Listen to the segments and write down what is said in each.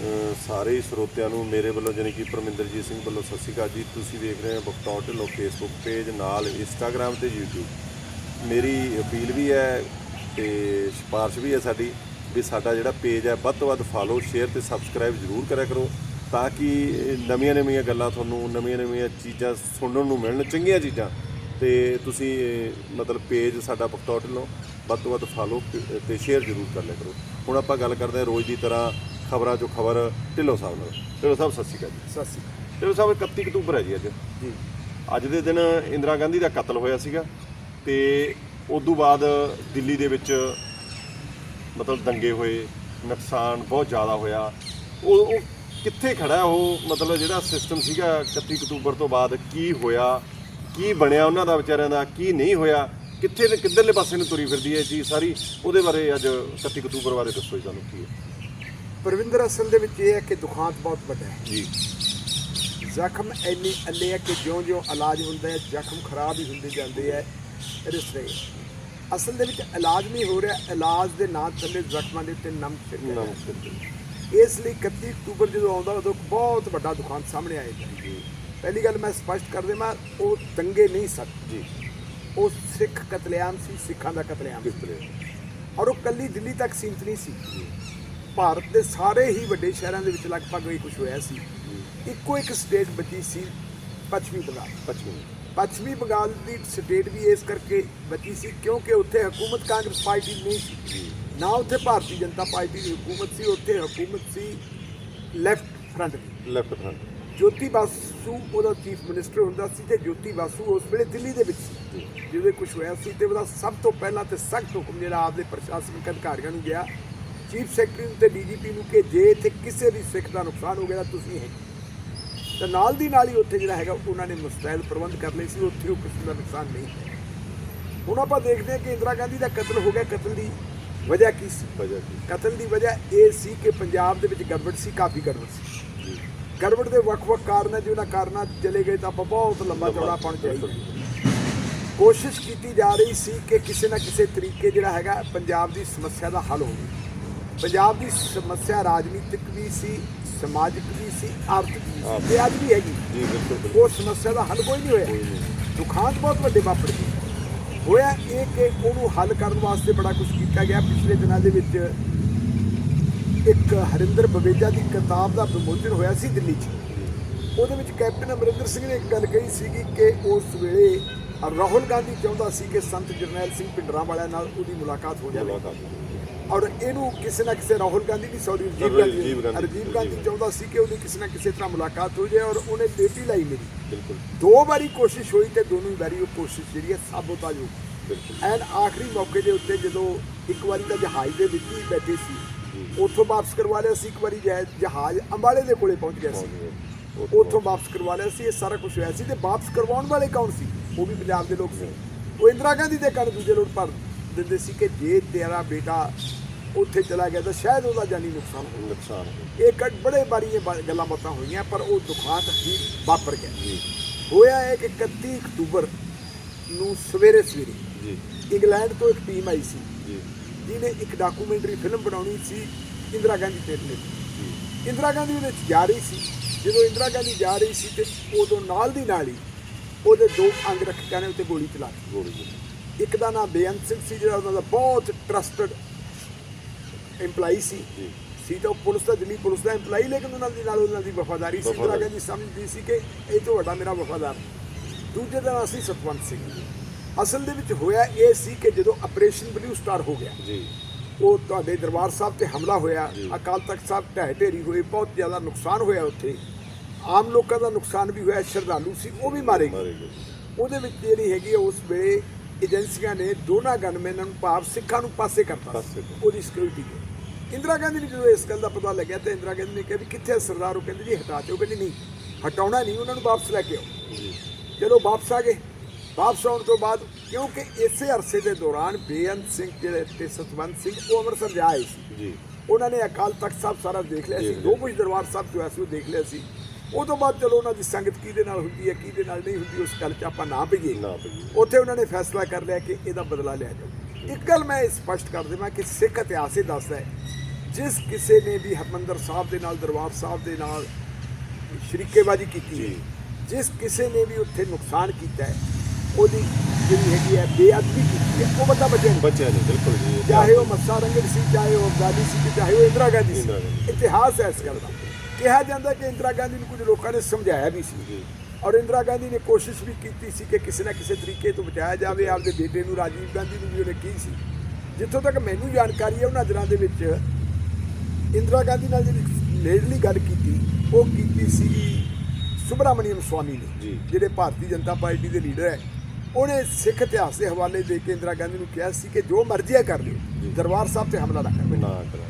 ਸਾਰੇ ਹੀ ਸਰੋਤਿਆਂ ਨੂੰ ਮੇਰੇ ਵੱਲੋਂ ਜਾਣੀ ਕਿ ਪਰਮਿੰਦਰਜੀਤ ਸਿੰਘ ਵੱਲੋਂ ਸਤਿ ਸ਼੍ਰੀ ਅਕਾਲ ਜੀ। ਤੁਸੀਂ ਵੇਖ ਰਹੇ ਹੋ ਬਖਤੌਰ ਢਿੱਲੋਂ ਫੇਸਬੁੱਕ ਪੇਜ ਨਾਲ ਇੰਸਟਾਗ੍ਰam ਤੇ YouTube ਮੇਰੀ ਅਪੀਲ ਵੀ ਹੈ ਤੇ ਸਿਫਾਰਿਸ਼ ਵੀ ਹੈ ਸਾਡੀ ਵੀ ਸਾਡਾ ਜਿਹੜਾ ਪੇਜ ਹੈ, ਵੱਧ ਤੋਂ ਵੱਧ ਫਾਲੋ ਸ਼ੇਅਰ ਤੇ ਸਬਸਕ੍ਰਾਈਬ ਜ਼ਰੂਰ ਕਰਿਆ ਕਰੋ ਤਾਂ ਕਿ ਨਵੀਆਂ ਨਵੀਆਂ ਗੱਲਾਂ ਤੁਹਾਨੂੰ, ਨਵੀਆਂ ਨਵੀਆਂ ਚੀਜ਼ਾਂ ਸੁਣਨ ਨੂੰ ਮਿਲਣ, ਚੰਗੀਆਂ ਚੀਜ਼ਾਂ। ਤੇ ਤੁਸੀਂ ਮਤਲਬ ਪੇਜ ਸਾਡਾ ਬਖਤੌਰ ਢਿੱਲੋਂ ਵੱਧ ਤੋਂ ਵੱਧ ਫਾਲੋ ਤੇ ਸ਼ੇਅਰ ਜ਼ਰੂਰ ਕਰ ਲਿਆ ਕਰੋ। ਹੁਣ ਆਪਾਂ ਗੱਲ ਕਰਦੇ ਹਾਂ ਰੋਜ਼ ਦੀ ਤਰ੍ਹਾਂ ਖਬਰਾਂ ਚੋਂ ਖਬਰ ਢਿੱਲੋਂ ਸਾਹਿਬ ਨਾਲ ਢਿੱਲੋਂ ਸਾਹਿਬ ਸਤਿ ਸ਼੍ਰੀ ਅਕਾਲ ਜੀ। ਸਤਿ ਸ਼੍ਰੀ ਅਕਾਲ। ਢਿੱਲੋਂ ਸਾਹਿਬ 31 ਅਕਤੂਬਰ ਹੈ ਜੀ ਅੱਜ। ਜੀ। ਅੱਜ ਦੇ ਦਿਨ ਇੰਦਰਾ ਗਾਂਧੀ ਦਾ ਕਤਲ ਹੋਇਆ ਸੀਗਾ ਤੇ ਉਸ ਤੋਂ ਬਾਅਦ ਦਿੱਲੀ ਦੇ ਵਿੱਚ ਮਤਲਬ ਦੰਗੇ ਹੋਏ ਨੁਕਸਾਨ ਬਹੁਤ ਜ਼ਿਆਦਾ ਹੋਇਆ। ਉਹ ਕਿੱਥੇ ਖੜਾ ਉਹ ਮਤਲਬ ਜਿਹੜਾ ਸਿਸਟਮ ਸੀਗਾ 31 ਅਕਤੂਬਰ ਤੋਂ ਬਾਅਦ ਕੀ ਹੋਇਆ ਕੀ ਬਣਿਆ ਉਹਨਾਂ ਦਾ ਵਿਚਾਰਿਆਂ ਦਾ ਕੀ ਨਹੀਂ ਹੋਇਆ ਕਿੱਥੇ ਕਿੱਧਰਲੇ ਪਾਸੇ ਨੂੰ ਤੁਰੀ ਫਿਰਦੀ ਹੈ ਜੀ ਸਾਰੀ? ਉਹਦੇ ਬਾਰੇ ਅੱਜ 31 ਅਕਤੂਬਰ ਬਾਰੇ ਦੱਸੋ ਜੀ ਸਾਨੂੰ ਕੀ ਹੈ। ਪਰਵਿੰਦਰ ਅਸਲ ਦੇ ਵਿੱਚ ਇਹ ਹੈ ਕਿ ਦੁਖਾਂਤ ਬਹੁਤ ਵੱਡਾ ਹੈ। ਜੀ। ਜ਼ਖਮ ਇੰਨੇ ਅੱਲੇ ਹੈ ਕਿ ਜਿਉਂ-ਜਿਉਂ ਇਲਾਜ ਹੁੰਦਾ ਹੈ ਜ਼ਖਮ ਖਰਾਬ ਹੀ ਹੁੰਦੇ ਜਾਂਦੇ ਹੈ ਰਿਸਰੇ ਅਸਲ ਦੇ ਵਿੱਚ ਇਲਾਜ ਨਹੀਂ ਹੋ ਰਿਹਾ ਇਲਾਜ ਦੇ ਨਾਂ ਥੱਲੇ ਜ਼ਖਮਾਂ ਦੇ ਉੱਤੇ ਨਮ ਫਿਰ ਰਿਹਾ। ਇਸ ਲਈ 31 ਅਕਤੂਬਰ ਜਦੋਂ ਆਉਂਦਾ ਉਦੋਂ ਇੱਕ ਬਹੁਤ ਵੱਡਾ ਦੁਖਾਂਤ ਸਾਹਮਣੇ ਆਏਗਾ ਜੀ। ਪਹਿਲੀ ਗੱਲ ਮੈਂ ਸਪਸ਼ਟ ਕਰ ਦੇਵਾਂ ਉਹ ਦੰਗੇ ਨਹੀਂ ਸਨ। ਜੀ। ਉਹ ਸਿੱਖ ਕਤਲੇਆਮ ਸੀ ਸਿੱਖਾਂ ਦਾ ਕਤਲੇਆਮ ਸੀ। ਔਰ ਉਹ ਕੱਲੀ ਦਿੱਲੀ ਤੱਕ ਸੀਮਤ ਨਹੀਂ ਸੀ। ਭਾਰਤ ਦੇ ਸਾਰੇ ਹੀ ਵੱਡੇ ਸ਼ਹਿਰਾਂ ਦੇ ਵਿੱਚ ਲਗਭਗ ਇਹ ਕੁਝ ਹੋਇਆ ਸੀ। ਇੱਕੋ ਇੱਕ ਸਟੇਟ ਬਚੀ ਸੀ ਪੱਛਮੀ ਬੰਗਾਲ। ਪੱਛਮੀ। ਪੱਛਮੀ ਬੰਗਾਲ ਦੀ ਸਟੇਟ ਵੀ ਇਸ ਕਰਕੇ ਬਚੀ ਸੀ ਕਿਉਂਕਿ ਉੱਥੇ ਹਕੂਮਤ ਕਾਂਗਰਸ ਪਾਰਟੀ ਨਹੀਂ ਸੀ। ਨਾ ਉੱਥੇ ਭਾਰਤੀ ਜਨਤਾ ਪਾਰਟੀ ਦੀ ਹਕੂਮਤ ਸੀ ਉੱਥੇ ਹਕੂਮਤ ਸੀ ਲੈਫਟ ਫਰੰਟ ਦੀ। ਲੈਫਟ ਫਰੰਟ ਜੋਤੀ ਬਾਸੂ ਉਹਦਾ ਚੀਫ ਮਿਨਿਸਟਰ ਹੁੰਦਾ ਸੀ ਤੇ ਜੋਤੀ ਬਾਸੂ ਉਸ ਵੇਲੇ ਦਿੱਲੀ ਦੇ ਵਿੱਚ ਸੀ। ਜਦੋਂ ਕੁਝ ਹੋਇਆ ਸੀ ਤੇ ਉਹਦਾ ਸਭ ਤੋਂ ਪਹਿਲਾਂ ਤੇ ਸਖਤ ਹੁਕਮ ਜਿਹੜਾ ਆਪਦੇ ਪ੍ਰਸ਼ਾਸਨਿਕ ਅਧਿਕਾਰੀਆਂ ਨੂੰ ਗਿਆ। ਚੀਫ ਸੈਕਟਰੀ ਨੂੰ ਤੇ ਡੀਜੀਪੀ ਨੂੰ ਕਿ ਜੇ ਇੱਥੇ ਕਿਸੇ ਵੀ ਸਿੱਖ ਦਾ ਨੁਕਸਾਨ ਹੋ ਗਿਆ ਤਾਂ ਤੁਸੀਂ ਹੈ ਤੇ ਨਾਲ ਦੀ ਨਾਲ ਹੀ ਉੱਥੇ ਜਿਹੜਾ ਹੈਗਾ ਉਹਨਾਂ ਨੇ ਮੁਸਤੈਦ ਪ੍ਰਬੰਧ ਕਰ ਲਏ ਸੀ ਉੱਥੇ ਉਹ ਕਿਸੇ ਦਾ ਨੁਕਸਾਨ ਨਹੀਂ ਹੋਇਆ। ਹੁਣ ਆਪਾਂ ਦੇਖਦੇ ਹਾਂ ਕਿ ਇੰਦਰਾ ਗਾਂਧੀ ਦਾ ਕਤਲ ਹੋ ਗਿਆ ਕਤਲ ਦੀ ਵਜ੍ਹਾ ਕੀ ਸੀ? ਵਜ੍ਹਾ ਕੀ? ਕਤਲ ਦੀ ਵਜ੍ਹਾ ਇਹ ਸੀ ਕਿ ਪੰਜਾਬ ਦੇ ਵਿੱਚ ਗੜਬੜ ਸੀ ਕਾਫੀ ਗੜਬੜ ਸੀ। ਗੜਬੜ ਦੇ ਵੱਖ-ਵੱਖ ਕਾਰਨ ਹੈ ਜਿਹਨਾਂ ਕਾਰਨਾਂ ਚਲੇ ਗਏ ਤਾਂ ਆਪਾਂ ਬਹੁਤ ਲੰਬਾ ਚੌੜਾ ਪਣ ਜਾਈਏ। ਕੋਸ਼ਿਸ਼ ਕੀਤੀ ਜਾ ਰਹੀ ਸੀ ਕਿ ਕਿਸੇ ਨਾ ਕਿਸੇ ਤਰੀਕੇ ਜਿਹੜਾ ਹੈਗਾ ਪੰਜਾਬ ਦੀ ਸਮੱਸਿਆ ਦਾ ਹੱਲ ਹੋਵੇ। ਪੰਜਾਬ ਦੀ ਸਮੱਸਿਆ ਰਾਜਨੀਤਿਕ ਵੀ ਸੀ ਸਮਾਜਿਕ ਵੀ ਸੀ ਆਰਥਿਕ ਵੀ ਸੀ। ਤੇ ਅੱਜ ਵੀ ਹੈਗੀ। ਜੀ ਬਿਲਕੁਲ ਉਹ ਸਮੱਸਿਆ ਦਾ ਹੱਲ ਕੋਈ ਨਹੀਂ ਹੋਇਆ। ਦੁਖਾਂਤ ਬਹੁਤ ਵੱਡੇ ਵਾਪਰ ਗਏ। ਹੋਇਆ ਇਹ ਕਿ ਉਹਨੂੰ ਹੱਲ ਕਰਨ ਵਾਸਤੇ ਬੜਾ ਕੁਝ ਕੀਤਾ ਗਿਆ। ਪਿਛਲੇ ਦਿਨਾਂ ਦੇ ਵਿੱਚ ਇੱਕ ਹਰਿੰਦਰ ਬਵੇਜਾ ਦੀ ਕਿਤਾਬ ਦਾ ਵਿਮੋਚਨ ਹੋਇਆ ਸੀ ਦਿੱਲੀ 'ਚ। ਉਹਦੇ ਵਿੱਚ ਕੈਪਟਨ ਅਮਰਿੰਦਰ ਸਿੰਘ ਨੇ ਇੱਕ ਗੱਲ ਕਹੀ ਸੀਗੀ ਕਿ ਉਸ ਵੇਲੇ ਰਾਹੁਲ ਗਾਂਧੀ ਚਾਹੁੰਦਾ ਸੀ ਕਿ ਸੰਤ ਜਰਨੈਲ ਸਿੰਘ ਭਿੰਡਰਾਂ ਵਾਲਿਆਂ ਨਾਲ ਉਹਦੀ ਮੁਲਾਕਾਤ ਹੋ ਜਾਵੇ। ਔਰ ਇਹਨੂੰ ਕਿਸੇ ਨਾ ਕਿਸੇ ਰਾਹੁਲ ਗਾਂਧੀ ਦੀ ਸੌਰੀ ਰਾਜੀਵ ਗਾਂਧੀ। ਰਾਜੀਵ ਗਾਂਧੀ ਚਾਹੁੰਦਾ ਸੀ ਕਿ ਉਹਦੀ ਕਿਸੇ ਨਾ ਕਿਸੇ ਤਰ੍ਹਾਂ ਮੁਲਾਕਾਤ ਹੋ ਜਾਏ ਔਰ ਉਹਨੇ ਡੇਟੀ ਲਾਈ ਮੇਰੀ। ਬਿਲਕੁਲ। ਦੋ ਵਾਰੀ ਕੋਸ਼ਿਸ਼ ਹੋਈ ਤੇ ਦੋਨੋਂ ਵਾਰੀ ਉਹ ਕੋਸ਼ਿਸ਼ ਜਿਹੜੀ ਹੈ ਸਾਬੋਤਾਜ ਹੋ ਐਨ ਆਖਰੀ ਮੌਕੇ ਦੇ ਉੱਤੇ ਜਦੋਂ ਇੱਕ ਵਾਰੀ ਤਾਂ ਜਹਾਜ਼ ਦੇ ਵਿੱਚ ਹੀ ਬੈਠੇ ਸੀ ਉੱਥੋਂ ਵਾਪਸ ਕਰਵਾ ਲਿਆ ਸੀ ਇੱਕ ਵਾਰੀ ਜਹਾ- ਜਹਾਜ਼ ਅੰਬਾਲੇ ਦੇ ਕੋਲੇ ਪਹੁੰਚ ਗਿਆ ਸੀ। ਉੱਥੋਂ ਵਾਪਸ ਕਰਵਾ ਲਿਆ ਸੀ ਇਹ ਸਾਰਾ ਕੁਝ ਹੋਇਆ ਸੀ ਤੇ ਵਾਪਸ ਕਰਵਾਉਣ ਵਾਲੇ ਕੌਣ ਸੀ? ਉਹ ਵੀ ਪੰਜਾਬ ਦੇ ਲੋਕ ਸੀ। ਉਹ ਇੰਦਰਾ ਗਾਂਧੀ ਦੇ ਕੰਨ ਦੂਜੇ ਲੋਟ ਭਰ ਦਿੰਦੇ ਸੀ ਕਿ ਜੇ ਤੇਰਾ ਬੇਟਾ ਉੱਥੇ ਚਲਾ ਗਿਆ ਤਾਂ ਸ਼ਾਇਦ ਉਹਦਾ ਜਾਨੀ ਨੁਕਸਾਨ ਹੋ ਨੁਕਸਾਨ ਹੋ ਇਹ ਕੱਟ ਬੜੇ ਬਾਰੀ ਇਹ ਬਾ- ਗੱਲਾਂ ਬਾਤਾਂ ਹੋਈਆਂ ਪਰ ਉਹ ਦੁਖਾਂਤ ਹੀ ਵਾਪਰ ਗਿਆ। ਜੀ। ਹੋਇਆ ਹੈ ਕਿ 31 ਅਕਤੂਬਰ ਨੂੰ ਸਵੇਰੇ ਸਵੇਰੇ ਜੀ। ਇੰਗਲੈਂਡ ਤੋਂ ਇੱਕ ਟੀਮ ਆਈ ਸੀ। ਜੀ। ਜਿਹਨੇ ਇੱਕ ਡਾਕੂਮੈਂਟਰੀ ਫਿਲਮ ਬਣਾਉਣੀ ਸੀ ਇੰਦਰਾ ਗਾਂਧੀ ਤੇ ਰਿਲੇਟਡ ਜੀ। ਇੰਦਰਾ ਗਾਂਧੀ ਉਹਦੇ ਵਿੱਚ ਜਾ ਰਹੀ ਸੀ। ਜਦੋਂ ਇੰਦਰਾ ਗਾਂਧੀ ਜਾ ਰਹੀ ਸੀ ਤੇ ਉਦੋਂ ਨਾਲ ਦੀ ਨਾਲ ਹੀ ਉਹਦੇ ਦੋ ਅੰਗ ਰੱਖਿਆਂ ਨੇ ਉੱਤੇ ਗੋਲੀ ਚਲਾ ਗੋਲੀ ਜੀ ਇੱਕ ਦਾ ਨਾਮ ਬੇਅੰਤ ਸਿੰਘ ਸੀ ਜਿਹੜਾ ਉਹਨਾਂ ਦਾ ਬਹੁਤ ਟਰਸਟਡ EMPLOYE ਸੀ। ਸੀ ਤਾਂ ਉਹ ਪੁਲਿਸ ਦਾ ਦਿੱਲੀ ਪੁਲਿਸ ਦਾ EMPLOYE ਲੇਕਿਨ ਉਹਨਾਂ ਦੀ ਨਾਲ ਉਹਨਾਂ ਦੀ ਵਫਾਦਾਰੀ ਸੀ। ਵਫ਼ਾਦਾਰੀ। ਗਾਂਧੀ ਸਮਝਦੀ ਸੀ ਕਿ ਇਹ ਤੋਂ ਵੱਡਾ ਮੇਰਾ ਵਫਾਦਾਰ। ਦੂਜੇ ਦਾ ਨਾਂ ਸੀ ਸਤਵੰਤ ਸਿੰਘ ਅਸਲ ਦੇ ਵਿੱਚ ਹੋਇਆ ਇਹ ਸੀ ਕਿ ਜਦੋਂ ਆਪਰੇਸ਼ਨ ਬਲੂ ਸਟਾਰ ਹੋ ਗਿਆ ਜੀ। ਉਹ ਤੁਹਾਡੇ ਦਰਬਾਰ ਸਾਹਿਬ ਤੇ ਹਮਲਾ ਹੋਇਆ। ਅਕਾਲ ਤਖਤ ਸਾਹਿਬ ਢਹਿ ਢੇਰੀ ਹੋਏ ਬਹੁਤ ਜ਼ਿਆਦਾ ਨੁਕਸਾਨ ਹੋਇਆ ਉੱਥੇ। ਆਮ ਲੋਕਾਂ ਦਾ ਨੁਕਸਾਨ ਵੀ ਹੋਇਆ ਸ਼ਰਧਾਲੂ ਸੀ ਉਹ ਵੀ ਮਾਰੇ ਗਏ। ਉਹਦੇ ਵਿੱਚ ਜਿਹੜੀ ਹੈਗੀ ਉਸ ਵੇਲੇ ਏਜੰਸੀਆਂ ਨੇ ਦੋਨਾਂ ਗਨਮੈਨਾਂ ਨੂੰ ਭਾਵ ਸਿੱਖਾਂ ਨੂੰ ਪਾਸੇ ਕਰਤਾ। ਉਹਦੀ ਸਿਕਿਉਰਿਟੀ ਇੰਦਰਾ ਗਾਂਧੀ ਨੂੰ ਜਦੋਂ ਇਸ ਗੱਲ ਦਾ ਪਤਾ ਲੱਗਿਆ ਤੇ ਇੰਦਰਾ ਗਾਂਧੀ ਨੇ ਕਿਹਾ ਵੀ ਕਿੱਥੇ ਸਰਦਾਰ ਉਹ ਕਹਿੰਦੇ ਜੀ ਹਟਾ ਦਿਓ ਕਹਿੰਦੇ ਨਹੀਂ ਹਟਾਉਣਾ ਨਹੀਂ ਉਹਨਾਂ ਨੂੰ ਵਾਪਸ ਲੈ ਕੇ ਆਓ। ਚਲੋ ਵਾਪਸ ਆ ਗਏ। ਵਾਪਸ ਆਉਣ ਤੋਂ ਬਾਅਦ ਕਿਉਂਕਿ ਇਸੇ ਅਰਸੇ ਦੇ ਦੌਰਾਨ ਬੇਅੰਤ ਸਿੰਘ ਜਿਹੜੇ ਤੇ ਸਤਵੰਤ ਸਿੰਘ ਉਹ ਅੰਮ੍ਰਿਤਸਰ ਜਾ ਆਏ ਸੀ। ਜੀ। ਉਹਨਾਂ ਨੇ ਅਕਾਲ ਤਖਤ ਸਾਹਿਬ ਸਾਰਾ ਦੇਖ ਲਿਆ ਸੀ। ਦੋ ਕੁਝ ਦਰਬਾਰ ਸਾਹਿਬ ਜੋ ਐਸੀ ਉਹ ਦੇਖ ਲਿਆ ਸੀ। ਉਹ ਤੋਂ ਬਾਅਦ ਚਲੋ ਉਹਨਾਂ ਦੀ ਸੰਗਤ ਕਿਹਦੇ ਨਾਲ ਹੁੰਦੀ ਹੈ ਕਿਹਦੇ ਨਾਲ ਨਹੀਂ ਹੁੰਦੀ ਉਸ ਗੱਲ 'ਚ ਆਪਾਂ ਨਾ ਪਈਏ ਉੱਥੇ ਉਹਨਾਂ ਨੇ ਫੈਸਲਾ ਕਰ ਲਿਆ ਕਿ ਇਹਦਾ ਬਦਲਾ ਲਿਆ ਜਾਊ। ਇੱਕ ਗੱਲ ਮੈਂ ਸਪਸ਼ਟ ਕਰ ਦੇਵਾਂ ਕਿ ਸਿੱਖ ਇਤਿਹਾਸ ਇਹ ਦੱਸਦਾ ਹੈ ਜਿਸ ਕਿਸੇ ਨੇ ਵੀ ਹਰਮੰਦਰ ਸਾਹਿਬ ਦੇ ਨਾਲ ਦਰਬਾਰ ਸਾਹਿਬ ਦੇ ਨਾਲ ਸ਼ਰੀਕੇਬਾਜ਼ੀ ਕੀਤੀ ਹੈ। ਜਿਸ ਕਿਸੇ ਨੇ ਵੀ ਉੱਥੇ ਨੁਕਸਾਨ ਕੀਤਾ ਹੈ ਉਹਦੀ ਜਿਹੜੀ ਹੈਗੀ ਹੈ ਬੇਅਦਬੀ ਕੀਤੀ ਹੈ ਉਹ ਬੰਦਾ ਬਚਿਆ ਨਹੀਂ। ਬੱਚਿਆਂ ਨੇ ਬਿਲਕੁਲ ਜੀ ਚਾਹੇ ਉਹ ਮੱਸਾ ਰੰਗੜ ਸੀ ਚਾਹੇ ਉਹ ਅਬਦਾਲੀ ਸੀ ਚਾਹੇ ਉਹ ਇੰਦਰਾ ਗਾਂਧੀ ਸੀ ਗਾਂਧੀ। ਇਤਿਹਾਸ ਹੈ ਇਸ ਗੱਲ ਦਾ। ਕਿਹਾ ਜਾਂਦਾ ਕਿ ਇੰਦਰਾ ਗਾਂਧੀ ਨੂੰ ਕੁਝ ਲੋਕਾਂ ਨੇ ਸਮਝਾਇਆ ਵੀ ਸੀ। ਔਰ ਇੰਦਰਾ ਗਾਂਧੀ ਨੇ ਕੋਸ਼ਿਸ਼ ਵੀ ਕੀਤੀ ਸੀ ਕਿ ਕਿਸੇ ਨਾ ਕਿਸੇ ਤਰੀਕੇ ਤੋਂ ਬਚਾਇਆ ਜਾਵੇ ਆਪਦੇ ਬੇਟੇ ਨੂੰ ਰਾਜੀਵ ਗਾਂਧੀ ਨੂੰ ਵੀ ਉਹਨੇ ਕੀ ਸੀ। ਜਿੱਥੋਂ ਤੱਕ ਮੈਨੂੰ ਜਾਣਕਾਰੀ ਹੈ ਉਹਨਾਂ ਦਿਨਾਂ ਦੇ ਵਿੱਚ ਇੰਦਰਾ ਗਾਂਧੀ ਨਾਲ ਜਿਹੜੀ ਨੇੜਲੀ ਗੱਲ ਕੀਤੀ ਉਹ ਕੀਤੀ ਸੀ ਸੁਬਰਾਮਣੀਅਮ ਸਵਾਮੀ ਨੇ। ਜਿਹੜੇ ਭਾਰਤੀ ਜਨਤਾ ਪਾਰਟੀ ਦੇ ਲੀਡਰ ਹੈ। ਉਹਨੇ ਸਿੱਖ ਇਤਿਹਾਸ ਦੇ ਹਵਾਲੇ ਦੇ ਕੇ ਇੰਦਰਾ ਗਾਂਧੀ ਨੂੰ ਕਿਹਾ ਸੀ ਕਿ ਜੋ ਮਰਜ਼ੀ ਹੈ ਕਰ ਲਿਓ। ਦਰਬਾਰ ਸਾਹਿਬ ਤੇ ਹਮਲਾ ਨਾ ਕਰੋ।